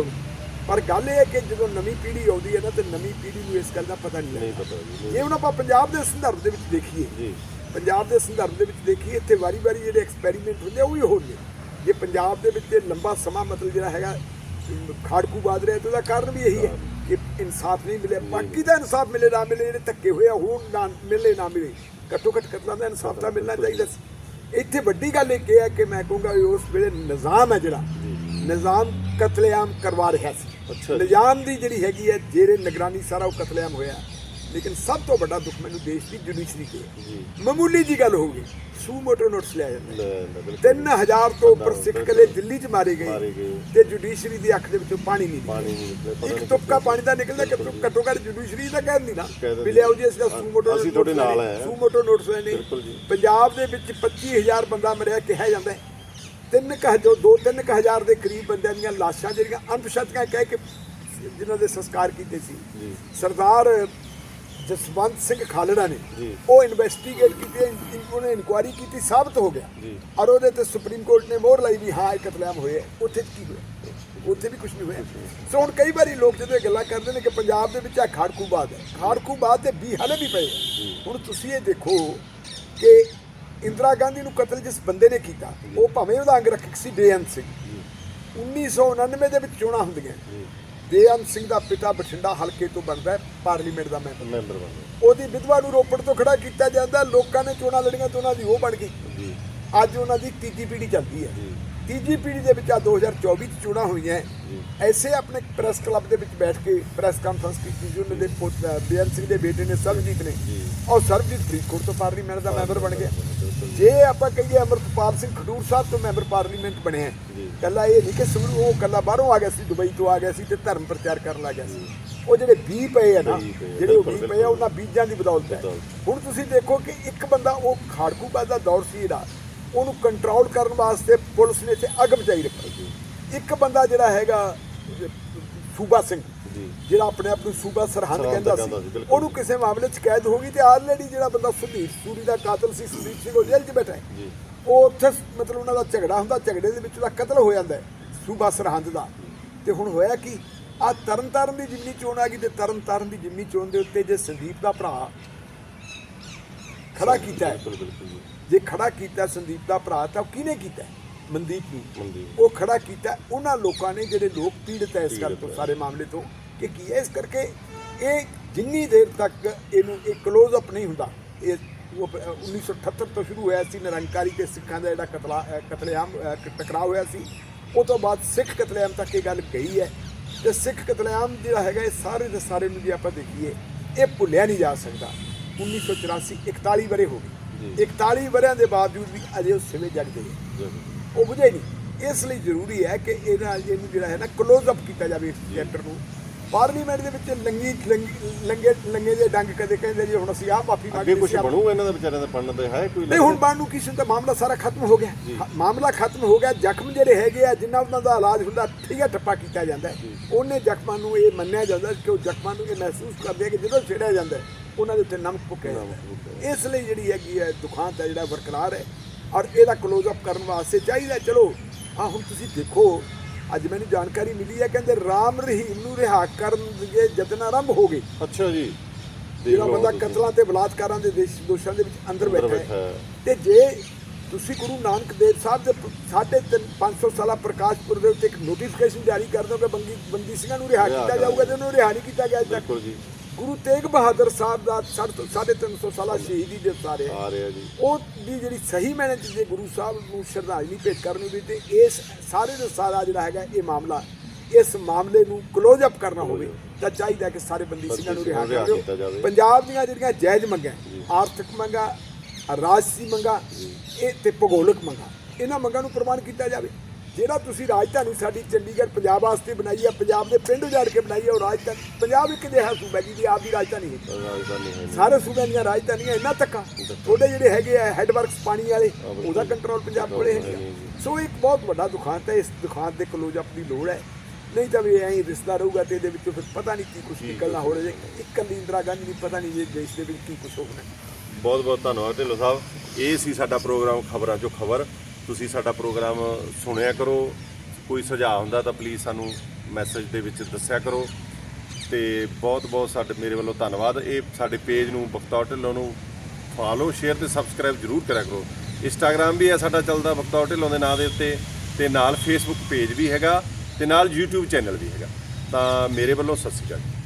ਪਰ ਗੱਲ ਇਹ ਹੈ ਕਿ ਜਦੋਂ ਨਵੀਂ ਪੀੜ੍ਹੀ ਆਉਂਦੀ ਹੈ ਨਾ ਤੇ ਨਵੀਂ ਪੀੜ੍ਹੀ ਨੂੰ ਇਸ ਗੱਲ ਦਾ ਪਤਾ ਨਹੀਂ ਲੱਗਦਾ। ਜੀ। ਹੁਣ ਆਪਾਂ ਪੰਜਾਬ ਦੇ ਸੰਦਰਭ ਦੇ ਵਿੱਚ ਦੇਖੀਏ ਜੀ। ਪੰਜਾਬ ਦੇ ਸੰਦਰਭ ਦੇ ਵਿੱਚ ਦੇਖੀਏ ਇੱਥੇ ਵਾਰੀ-ਵਾਰੀ ਜਿਹੜੇ ਐਕਸਪੈਰੀਮੈਂਟ ਹੁੰਦੇ ਆ ਉਹ ਵੀ ਹੋਣਗੇ ਜੇ ਪੰਜਾਬ ਦੇ ਵਿੱਚ ਇਹ ਲੰਬਾ ਸਮਾਂ ਮਤਲਬ ਜਿਹੜਾ ਹੈਗਾ ਖਾੜਕੂ ਬਾਦ ਰਿਹਾ ਤੇ ਉਹਦਾ ਕਾਰਨ ਵੀ ਇਹੀ ਹੈ ਕਿ ਇਨਸਾਫ ਨਹੀਂ ਮਿਲਿਆ। ਬਾਕੀ ਦਾ ਇਨਸਾਫ ਮਿਲੇ ਨਾ ਮਿਲੇ ਜਿਹੜੇ ਧੱਕੇ ਹੋਏ ਆ ਹੋਣ ਨਾ ਮਿਲੇ ਨਾ ਮਿਲੇ। ਘੱਟੋ ਘੱਟ ਕਤਲਾਂ ਦਾ ਇਨਸਾਫ ਤਾਂ ਮਿਲਣਾ ਚਾਹੀਦਾ ਸੀ। ਇੱਥੇ ਵੱਡੀ ਗੱਲ ਇਹ ਹੈ ਕਿ ਮੈਂ ਕਹੂੰਗਾ ਵੀ ਉਸ ਵੇਲੇ ਨਿਜ਼ਾਮ ਹੈ ਜਿਹੜਾ। ਨਿਜ਼ਾਮ ਕਤਲੇਆਮ ਕਰਵਾ ਰਿਹਾ ਸੀ। ਨਿਜ਼ਾਮ ਦੀ ਜਿਹੜੀ ਹੈਗੀ ਹੈ ਜੇਰੇ ਨਿਗਰਾਨੀ ਸਾਰਾ ਉਹ ਕਤਲੇਆਮ ਹੋਇਆ। ਲੇਕਿਨ ਸਭ ਤੋਂ ਵੱਡਾ ਦੁੱਖ ਮੈਨੂੰ ਦੇਸ਼ ਦੀ ਜੁਡੀਸ਼ਰੀ ਤੇ ਹੈ। ਮਾਮੂਲੀ ਜੀ ਗੱਲ ਹੋਊਗੀ ਸੂ ਮੋਟੋ ਨੋਟਸ ਜਾਂਦਾ ਲੈ ਬਿਲਕੁਲ। 3000 ਤੋਂ ਉੱਪਰ ਸਿੱਖ ਕਲੇ ਦਿੱਲੀ 'ਚ ਮਾਰੇ ਗਏ। ਤੇ ਜੁਡੀਸ਼ਰੀ ਦੀ ਅੱਖ ਦੇ ਵਿੱਚੋਂ ਪਾਣੀ ਨਹੀਂ ਇੱਕ ਤੁਪਕਾ ਪਾਣੀ ਦਾ ਨਿਕਲਦਾ ਕਿ ਘੱਟੋ ਘੱਟ ਜੁਡੀਸ਼ਰੀ ਦਾ ਕਹਿੰਦੀ ਨਾ। ਵੀ ਲਿਆਓ ਜੀ ਅਸੀਂ ਸੂ ਮੋਟੋ ਅਸੀਂ ਤੁਹਾਡੇ ਨਾਲ ਹੈ। ਸੂ ਮੋਟੋ ਨੋਟਸ ਲੈਣੇ। ਪੰਜਾਬ ਦੇ ਵਿੱਚ 25000 ਬੰਦਾ ਮਰਿਆ ਕਿਹਾ ਜਾਂਦਾ ਹੈ। ਤਿੰਨ ਕਹ ਜੋ ਦੋ ਤਿੰਨ ਕੁ ਹਜ਼ਾਰ ਦੇ ਕਰੀਬ ਬੰਦਿਆਂ ਦੀਆਂ ਲਾਸ਼ਾਂ ਜਿਹੜੀਆਂ ਅਣਪਛਾਤੀਆਂ ਕਹਿ ਕੇ ਜਿਨ੍ਹਾਂ ਦੇ ਸੰਸਕਾਰ ਕੀਤੇ ਸੀ। ਸਰਦਾਰ ਜਸਵੰਤ ਸਿੰਘ ਖਾਲੜਾ ਨੇ। ਉਹ ਇਨਵੈਸਟੀਗੇਟ ਕੀਤੀ ਉਹਨੇ ਇਨਕੁਆਇਰੀ ਕੀਤੀ ਸਾਬਤ ਹੋ ਗਿਆ। ਔਰ ਉਹਦੇ ਤੇ ਸੁਪਰੀਮ ਕੋਰਟ ਨੇ ਮੋਹਰ ਲਾਈ ਵੀ ਹਾਂ ਇਹ ਕਤਲੇਆਮ ਹੋਏ ਆ। ਉੱਥੇ ਕੀ ਹੋਇਆ? ਉੱਥੇ ਵੀ ਕੁਝ ਨਹੀਂ ਹੋਇਆ। ਸੋ ਹੁਣ ਕਈ ਵਾਰੀ ਲੋਕ ਜਦੋਂ ਇਹ ਗੱਲਾਂ ਕਰਦੇ ਨੇ ਕਿ ਪੰਜਾਬ ਦੇ ਵਿੱਚ ਆ ਖਾੜਕੂਬਾਦ ਹੈ। ਖਾੜਕੂਬਾਦ ਦੇ ਵੀ ਹਲੇ ਵੀ ਪਏ। ਹੁਣ ਤੁਸੀਂ ਇਹ ਦੇਖੋ ਕਿ ਇੰਦਰਾ ਗਾਂਧੀ ਨੂੰ ਕਤਲ ਜਿਸ ਬੰਦੇ ਨੇ ਕੀਤਾ ਉਹ ਭਾਵੇਂ ਉਹਦਾ ਅੰਗ ਰੱਖਿਕ ਸੀ ਬੇਅੰਤ ਸਿੰਘ। 1999 ਦੇ ਵਿੱਚ ਚੋਣਾਂ ਹੁੰਦੀਆਂ। ਬੇਅੰਤ ਸਿੰਘ ਦਾ ਪਿਤਾ ਬਠਿੰਡਾ ਹਲਕੇ ਤੋਂ ਬਣਦਾ ਹੈ ਪਾਰਲੀਮੈਂਟ ਦਾ ਮੈਂਬਰ। ਮੈਂਬਰ ਬਣ ਗਏ ਉਹਦੀ ਵਿਧਵਾ ਨੂੰ ਰੋਪੜ ਤੋਂ ਖੜਾ ਕੀਤਾ ਜਾਂਦਾ ਲੋਕਾਂ ਨੇ ਚੋਣਾਂ ਲੜੀਆਂ ਤੇ ਉਹਨਾਂ ਦੀ ਉਹ ਬਣ ਗਈ। ਜੀ। ਅੱਜ ਉਹਨਾਂ ਦੀ ਤੀਜੀ ਪੀੜ੍ਹੀ ਚੱਲਦੀ ਹੈ। ਜੀ। ਤੀਜੀ ਪੀੜ੍ਹੀ ਦੇ ਵਿੱਚ ਆ 2024 ਚ ਚੋਣਾਂ ਹੋਈਆਂ। ਐਸੇ ਆਪਣੇ ਪ੍ਰੈਸ ਕਲੱਬ ਦੇ ਵਿੱਚ ਬੈਠ ਕੇ ਪ੍ਰੈਸ ਕਾਨਫਰੰਸ ਕੀਤੀ ਜੀ ਉਹਨਾਂ ਦੇ ਪੁੱਤ ਬੇਅੰਤ ਸਿੰਘ ਦੇ ਬੇਟੇ ਨੇ ਸਰਬਜੀਤ ਨੇ। ਔਰ ਸਰਬਜੀਤ ਫਰੀਦਕੋਟ ਤੋਂ ਪਾਰਲੀਮੈਂਟ ਦਾ ਮੈਂਬਰ ਬਣ ਗਿਆ। ਜੇ ਆਪਾਂ ਕਹੀਏ ਅਮਰਪਾਲ ਸਿੰਘ ਖਡੂਰ ਸਾਹਿਬ ਤੋਂ ਮੈਂਬਰ ਪਾਰਲੀਮੈਂਟ ਬਣੇ ਹੈ। ਕੱਲਾ ਇਹ ਨਹੀਂ ਕਿ ਸਮਰੂ ਉਹ ਕੱਲਾ ਬਾਹਰੋਂ ਆ ਗਿਆ ਸੀ ਦੁਬਈ ਤੋਂ ਆ ਗਿਆ ਸੀ ਤੇ ਧਰਮ ਪ੍ਰਚਾਰ ਕਰਨ ਲੱਗ ਗਿਆ ਸੀ। ਉਹ ਜਿਹੜੇ ਬੀ ਪਏ ਆ ਨਾ ਜਿਹੜੇ ਉਹ ਬਿਲਕੁਲ, ਬੀ ਪਏ ਆ ਉਹਨਾਂ ਬੀਜਾਂ ਦੀ ਬਦੌਲਤ ਹੈ। ਹੁਣ ਤੁਸੀਂ ਦੇਖੋ ਕਿ ਇੱਕ ਬੰਦਾ ਉਹ ਖਾੜਕੂਬਾਜ਼ ਦਾ ਦੌਰ ਸੀ ਇਹਦਾ। ਉਹਨੂੰ ਕੰਟਰੋਲ ਕਰਨ ਵਾਸਤੇ ਪੁਲਿਸ ਨੇ ਤੇ ਅੱਗ ਮਚਾਈ ਰੱਖੀ ਇੱਕ ਬੰਦਾ ਜਿਹੜਾ ਹੈਗਾ ਸੂਬਾ ਸਿੰਘ ਜੀ। ਜਿਹੜਾ ਆਪਣੇ ਆਪ ਨੂੰ ਸੂਬਾ ਸਰਹੰਦ ਕਹਿੰਦਾ ਸੀ। ਉਹਨੂੰ ਕਿਸੇ ਮਾਮਲੇ 'ਚ ਕੈਦ ਹੋ ਗਈ ਤੇ ਆਲਰੇਡੀ ਜਿਹੜਾ ਬੰਦਾ ਸੁਦੀਪ ਸੂਰੀ ਦਾ ਕਾਤਲ ਸੀ ਸੁਦੀਪ ਸਿੰਘ ਉਹ ਜੇਲ੍ਹ 'ਚ ਬੈਠਾ ਹੈ ਜੀ। ਉਹ ਉੱਥੇ ਮਤਲਬ ਉਹਨਾਂ ਦਾ ਝਗੜਾ ਹੁੰਦਾ ਝਗੜੇ ਦੇ ਵਿੱਚ ਉਹਦਾ ਕਤਲ ਹੋ ਜਾਂਦਾ ਹੈ ਸੂਬਾ ਸਰਹੰਦ ਦਾ ਤੇ ਹੁਣ ਹੋਇਆ ਕੀ ਆ ਤਰਨਤਾਰਨ ਦੀ ਜਿਮਨੀ ਚੋਣ ਆ ਗਈ ਤੇ ਤਰਨਤਾਰਨ ਦੀ ਜਿਮਨੀ ਚੋਣ ਦੇ ਉੱਤੇ ਜੇ ਸੰਦੀਪ ਦਾ ਭਰਾ ਖੜਾ ਕੀਤਾ ਹੈ ਬਿਲਕੁਲ ਬਿਲਕੁਲ ਜੀ ਖੜਾ ਕੀਤਾ ਸੰਦੀਪ ਦਾ ਭਰਾ ਤਾਂ ਉਹ ਕਿਹਨੇ ਕੀਤਾ? ਮਨਦੀਪ ਨੂੰ ਮਨਦੀਪ। ਉਹ ਖੜਾ ਕੀਤਾ ਉਹਨਾਂ ਲੋਕਾਂ ਨੇ ਜਿਹੜੇ ਲੋਕ ਪੀੜਤ ਹੈ ਇਸ ਗੱਲ ਤੋਂ। ਸਾਰੇ ਮਾਮਲੇ ਤੋਂ ਕਿ ਕੀ ਹੈ ਇਸ ਕਰਕੇ ਇਹ ਜਿੰਨੀ ਦੇਰ ਤੱਕ ਇਹਨੂੰ ਇਹ ক্লোਜ਼ ਅਪ ਨਹੀਂ ਹੁੰਦਾ ਇਹ ਉਹ ਪ- 1978 ਤੋਂ ਸ਼ੁਰੂ ਹੋਇਆ ਸੀ ਨਿਰੰਕਾਰੀ ਤੇ ਸਿੱਖਾਂ ਦਾ ਜਿਹੜਾ ਕਤਲਾ ਅ, ਕਤਲੇਆਮ ਅ, ਕ- ਟਕਰਾਅ ਹੋਇਆ ਸੀ ਉਹ ਤੋਂ ਬਾਅਦ ਸਿੱਖ ਕਤਲੇਆਮ ਤੱਕ ਇਹ ਗੱਲ ਗਈ ਹੈ ਤੇ ਸਿੱਖ ਕਤਲੇਆਮ ਜਿਹੜਾ ਹੈਗਾ ਇਹ ਸਾਰੇ ਦੇ ਸਾਰੇ ਨੂੰ ਜੇ ਆਪਾਂ ਦੇਖੀਏ ਇਹ ਭੁੱਲਿਆ ਨਹੀਂ ਜਾ ਸਕਦਾ 1984 41 ਬਰੇ ਹੋ ਗਏ। 41 ਵਰਿਆਂ ਦੇ ਬਾਵਜੂਦ ਵੀ ਅਜੇ ਉਹ ਸਿਵੇਂ ਜਗਦੇ ਹੈ। ਉਹ ਬੁਝੇ ਨਹੀਂ। ਇਸ ਲਈ ਜ਼ਰੂਰੀ ਹੈ ਕਿ ਇਹਨਾਂ ਇਹਨੂੰ ਜਿਹੜਾ ਹੈ ਨਾ ক্লোਜ਼ ਅਪ ਕੀਤਾ ਜਾਵੇ ਇਸ ਚੈਪਟਰ ਨੂੰ। ਪਾਰਲੀਮੈਂਟ ਦੇ ਵਿੱਚ ਲੰਗੀ ਲੰਗੀ- ਲੰਗੇ ਦੇ ਡੰਗ ਕਦੇ ਕਹਿੰਦੇ ਜੀ ਹੁਣ ਅਸੀਂ ਆਹ ਮਾਫੀ ਅੱਗੇ ਮੰਗਦੇ ਕੁਝ ਸੀ ਆਪ- ਬਣੂ ਇਹਨਾਂ ਦਾ ਵਿਚਾਰਿਆਂ ਦਾ ਬਣਨ ਦਾ ਹੈ ਕੋਈ ਨਹੀਂ ਹੁਣ ਬਾਣ ਨੂੰ ਕਿਸੇ ਦਾ ਮਾਮਲਾ ਸਾਰਾ ਖਤਮ ਹੋ ਗਿਆ। ਮਾਮਲਾ ਖਤਮ ਹੋ ਗਿਆ ਜ਼ਖਮ ਜਿਹੜੇ ਹੈਗੇ ਆ ਜਿੰਨਾ ਉਹਨਾਂ ਦਾ ਇਲਾਜ ਹੁੰਦਾ ਠੀਕ ਟੱਪਾ ਕੀਤਾ ਜਾਂਦਾ। ਉਹਨੇ ਜ਼ਖਮਾਂ ਨੂੰ ਇਹ ਮੰਨਿਆ ਜਾਂਦਾ ਕਿ ਉਹ ਜ਼ਖਮਾਂ ਨੂੰ ਇਹ ਮਹਿਸੂਸ ਕਰਦੇ ਕਿ ਜਦੋਂ ਛੇੜਿਆ ਜਾਂਦਾ ਉਹਨਾਂ ਦੇ ਉੱਤੇ ਨਮਕ ਹੈ। ਇਸ ਲਈ ਜਿਹੜੀ ਹੈਗੀ ਹੈ ਦੁਖਾਂਤ ਹੈ ਜਿਹੜਾ ਬਰਕਰਾਰ ਹੈ ਔਰ ਇਹਦਾ ক্লোਜ਼ ਅਪ ਕਰਨ ਵਾਸਤੇ ਚਾਹੀਦਾ ਚਲੋ ਆ ਹੁਣ ਤੁਸੀਂ ਦੇਖੋ ਅੱਜ ਮੈਨੂੰ ਜਾਣਕਾਰੀ ਮਿਲੀ ਹੈ ਕਹਿੰਦੇ ਰਾਮ ਰਹੀਮ ਨੂੰ ਰਿਹਾ ਕਰਨ ਦੇ ਯਤਨ ਆਰੰਭ ਹੋ ਗਏ ਅੱਛਾ ਜੀ ਜਿਹੜਾ ਬੰਦਾ। ਕਤਲਾਂ ਤੇ ਬਲਾਤਕਾਰਾਂ ਦੇ ਦੇਸ਼ ਦੋਸ਼ਾਂ ਦੇ ਵਿੱਚ ਅੰਦਰ ਬੈਠਾ ਹੈ। ਤੇ ਜੇ ਤੁਸੀਂ ਗੁਰੂ ਨਾਨਕ ਦੇਵ ਸਾਹਿਬ ਦੇ ਪ- ਸਾਢੇ ਤਿੰਨ 500 ਸਾਲਾ ਪ੍ਰਕਾਸ਼ ਪੁਰਬ ਦੇ ਉੱਤੇ ਇੱਕ ਨੋਟੀਫਿਕੇਸ਼ਨ ਜਾਰੀ ਕਰ ਦਿਓ ਕਿ ਬੰਦੀ ਬੰਦੀ ਸਿੰਘਾਂ ਨੂੰ ਰਿਹਾ ਕੀਤਾ। ਜਾਊਗਾ ਤੇ ਉਹਨੂੰ ਰਿਹਾ ਨਹੀਂ ਕੀਤਾ ਗਿਆ ਅੱਜ ਤੱਕ ਗੁਰੂ ਤੇਗ ਬਹਾਦਰ ਸਾਹਿਬ ਦਾ ਸਾਢੇ ਸਾਢੇ ਤਿੰਨ ਸੌ ਸਾਲਾ ਸ਼ਹੀਦੀ ਦੇ ਸਾਰੇ। ਆ ਰਿਹਾ ਜੀ। ਉਹ ਦੀ ਜਿਹੜੀ ਸਹੀ ਮੈਨੇ ਚ ਜੇ ਗੁਰੂ ਸਾਹਿਬ ਨੂੰ ਸ਼ਰਧਾਂਜਲੀ ਭੇਟ ਕਰਨੀ ਹੋਵੇ ਤੇ ਇਸ ਸਾਰੇ ਦਾ ਸਾਰਾ ਜਿਹੜਾ ਹੈਗਾ ਇਹ ਮਾਮਲਾ ਇਸ ਮਾਮਲੇ ਨੂੰ ক্লোਜ਼ ਅਪ ਕਰਨਾ ਹੋਵੇ ਤਾਂ ਚਾਹੀਦਾ ਕਿ ਸਾਰੇ ਬੰਦੀ ਸਿੰਘਾਂ ਨੂੰ ਰਿਹਾ ਕੀਤਾ ਜਾਵੇ। ਪੰਜਾਬ ਦੀਆਂ ਜਿਹੜੀਆਂ ਜਾਇਜ਼ ਮੰਗਾਂ ਆਰਥਿਕ ਮੰਗਾਂ ਰਾਜਸੀ ਮੰਗਾਂ ਇਹ ਤੇ ਭੂਗੋਲਿਕ ਮੰਗਾਂ ਇਹਨਾਂ ਮੰਗਾਂ ਨੂੰ ਪ੍ਰਮਾਣ ਕੀਤਾ ਜਾਵੇ। ਜਿਹੜਾ ਤੁਸੀਂ ਰਾਜਧਾਨੀ ਸਾਡੀ ਚੰਡੀਗੜ੍ਹ ਪੰਜਾਬ ਵਾਸਤੇ ਬਣਾਈ ਹੈ ਪੰਜਾਬ ਦੇ ਪਿੰਡ ਉਜਾੜ ਕੇ ਬਣਾਈ ਹੈ ਉਹ ਰਾਜਧਾਨੀ ਪੰਜਾਬ ਇੱਕ ਅਜਿਹਾ ਸੂਬਾ ਜੀ ਦੀ ਆਪ ਦੀ ਰਾਜਧਾਨੀ ਹੈ। ਹੈ। ਸਾਰੇ ਸੂਬਿਆਂ ਦੀਆਂ ਰਾਜਧਾਨੀਆਂ ਇੰਨਾ ਤੱਕਾ ਤੁਹਾਡੇ ਜਿਹੜੇ ਹੈਗੇ ਆ ਹੈਡਵਰਕਸ ਪਾਣੀ ਵਾਲੇ ਉਹਦਾ ਕੰਟਰੋਲ ਪੰਜਾਬ ਕੋਲੇ ਹੈਗਾ। ਸੋ ਇੱਕ ਬਹੁਤ ਵੱਡਾ ਦੁਖਾਂਤ ਹੈ ਇਸ ਦੁਖਾਂਤ ਦੇ ਕਲੋਜ਼ ਅਪ ਦੀ ਲੋੜ ਹੈ। ਨਹੀਂ ਤਾਂ ਵੀ ਐਂ ਹੀ ਰਿਸ਼ਤਾ ਰਹੂਗਾ ਤੇ ਇਹਦੇ ਵਿੱਚੋਂ ਫਿਰ ਪਤਾ ਨਹੀਂ ਕੀ ਕੁਝ ਨਿਕਲਣਾ ਹੋ ਰਿਹਾ ਇੱਕ ਇੰਦਰਾ ਗਾਂਧੀ ਨਹੀਂ ਪਤਾ ਨਹੀਂ ਜੇ ਦੇਸ਼ ਦੇ ਵਿੱਚ ਕੀ ਕੁਝ ਹੋਣਾ। ਬਹੁਤ ਬਹੁਤ ਧੰਨਵਾਦ ਢਿੱਲੋਂ ਸਾਹਿਬ। ਇਹ ਸੀ ਸਾਡਾ ਪ੍ਰੋਗਰਾਮ ਖਬਰਾਂ ਚੋਂ ਖਬਰ। ਤੁਸੀਂ ਸਾਡਾ ਪ੍ਰੋਗਰਾਮ ਸੁਣਿਆ ਕਰੋ। ਕੋਈ ਸੁਝਾਅ ਹੁੰਦਾ ਤਾਂ ਪਲੀਜ਼ ਸਾਨੂੰ ਮੈਸੇਜ ਦੇ ਵਿੱਚ ਦੱਸਿਆ ਕਰੋ। ਤੇ ਬਹੁਤ ਬਹੁਤ ਸਾਡੇ, ਮੇਰੇ ਵੱਲੋਂ ਧੰਨਵਾਦ। ਇਹ ਸਾਡੇ ਪੇਜ ਨੂੰ ਬਖਤੌਰ ਢਿੱਲੋਂ ਨੂੰ ਫਾਲੋ ਸ਼ੇਅਰ ਤੇ ਸਬਸਕ੍ਰਾਈਬ ਜਰੂਰ ਕਰਿਆ ਕਰੋ। ਇੰਸਟਾਗ੍ਰam ਵੀ ਹੈ ਸਾਡਾ ਚੱਲਦਾ ਬਖਤੌਰ ਢਿੱਲੋਂ ਦੇ ਨਾਂ ਦੇ ਉੱਤੇ। ਤੇ ਨਾਲ ਫੇਸਬੁੱਕ ਪੇਜ ਵੀ ਹੈਗਾ ਤੇ ਨਾਲ YouTube ਚੈਨਲ ਵੀ ਹੈਗਾ। ਤਾਂ ਮੇਰੇ ਵੱਲੋਂ ਸਤਿ ਸ਼੍ਰੀ ਅਕਾਲ ਜੀ।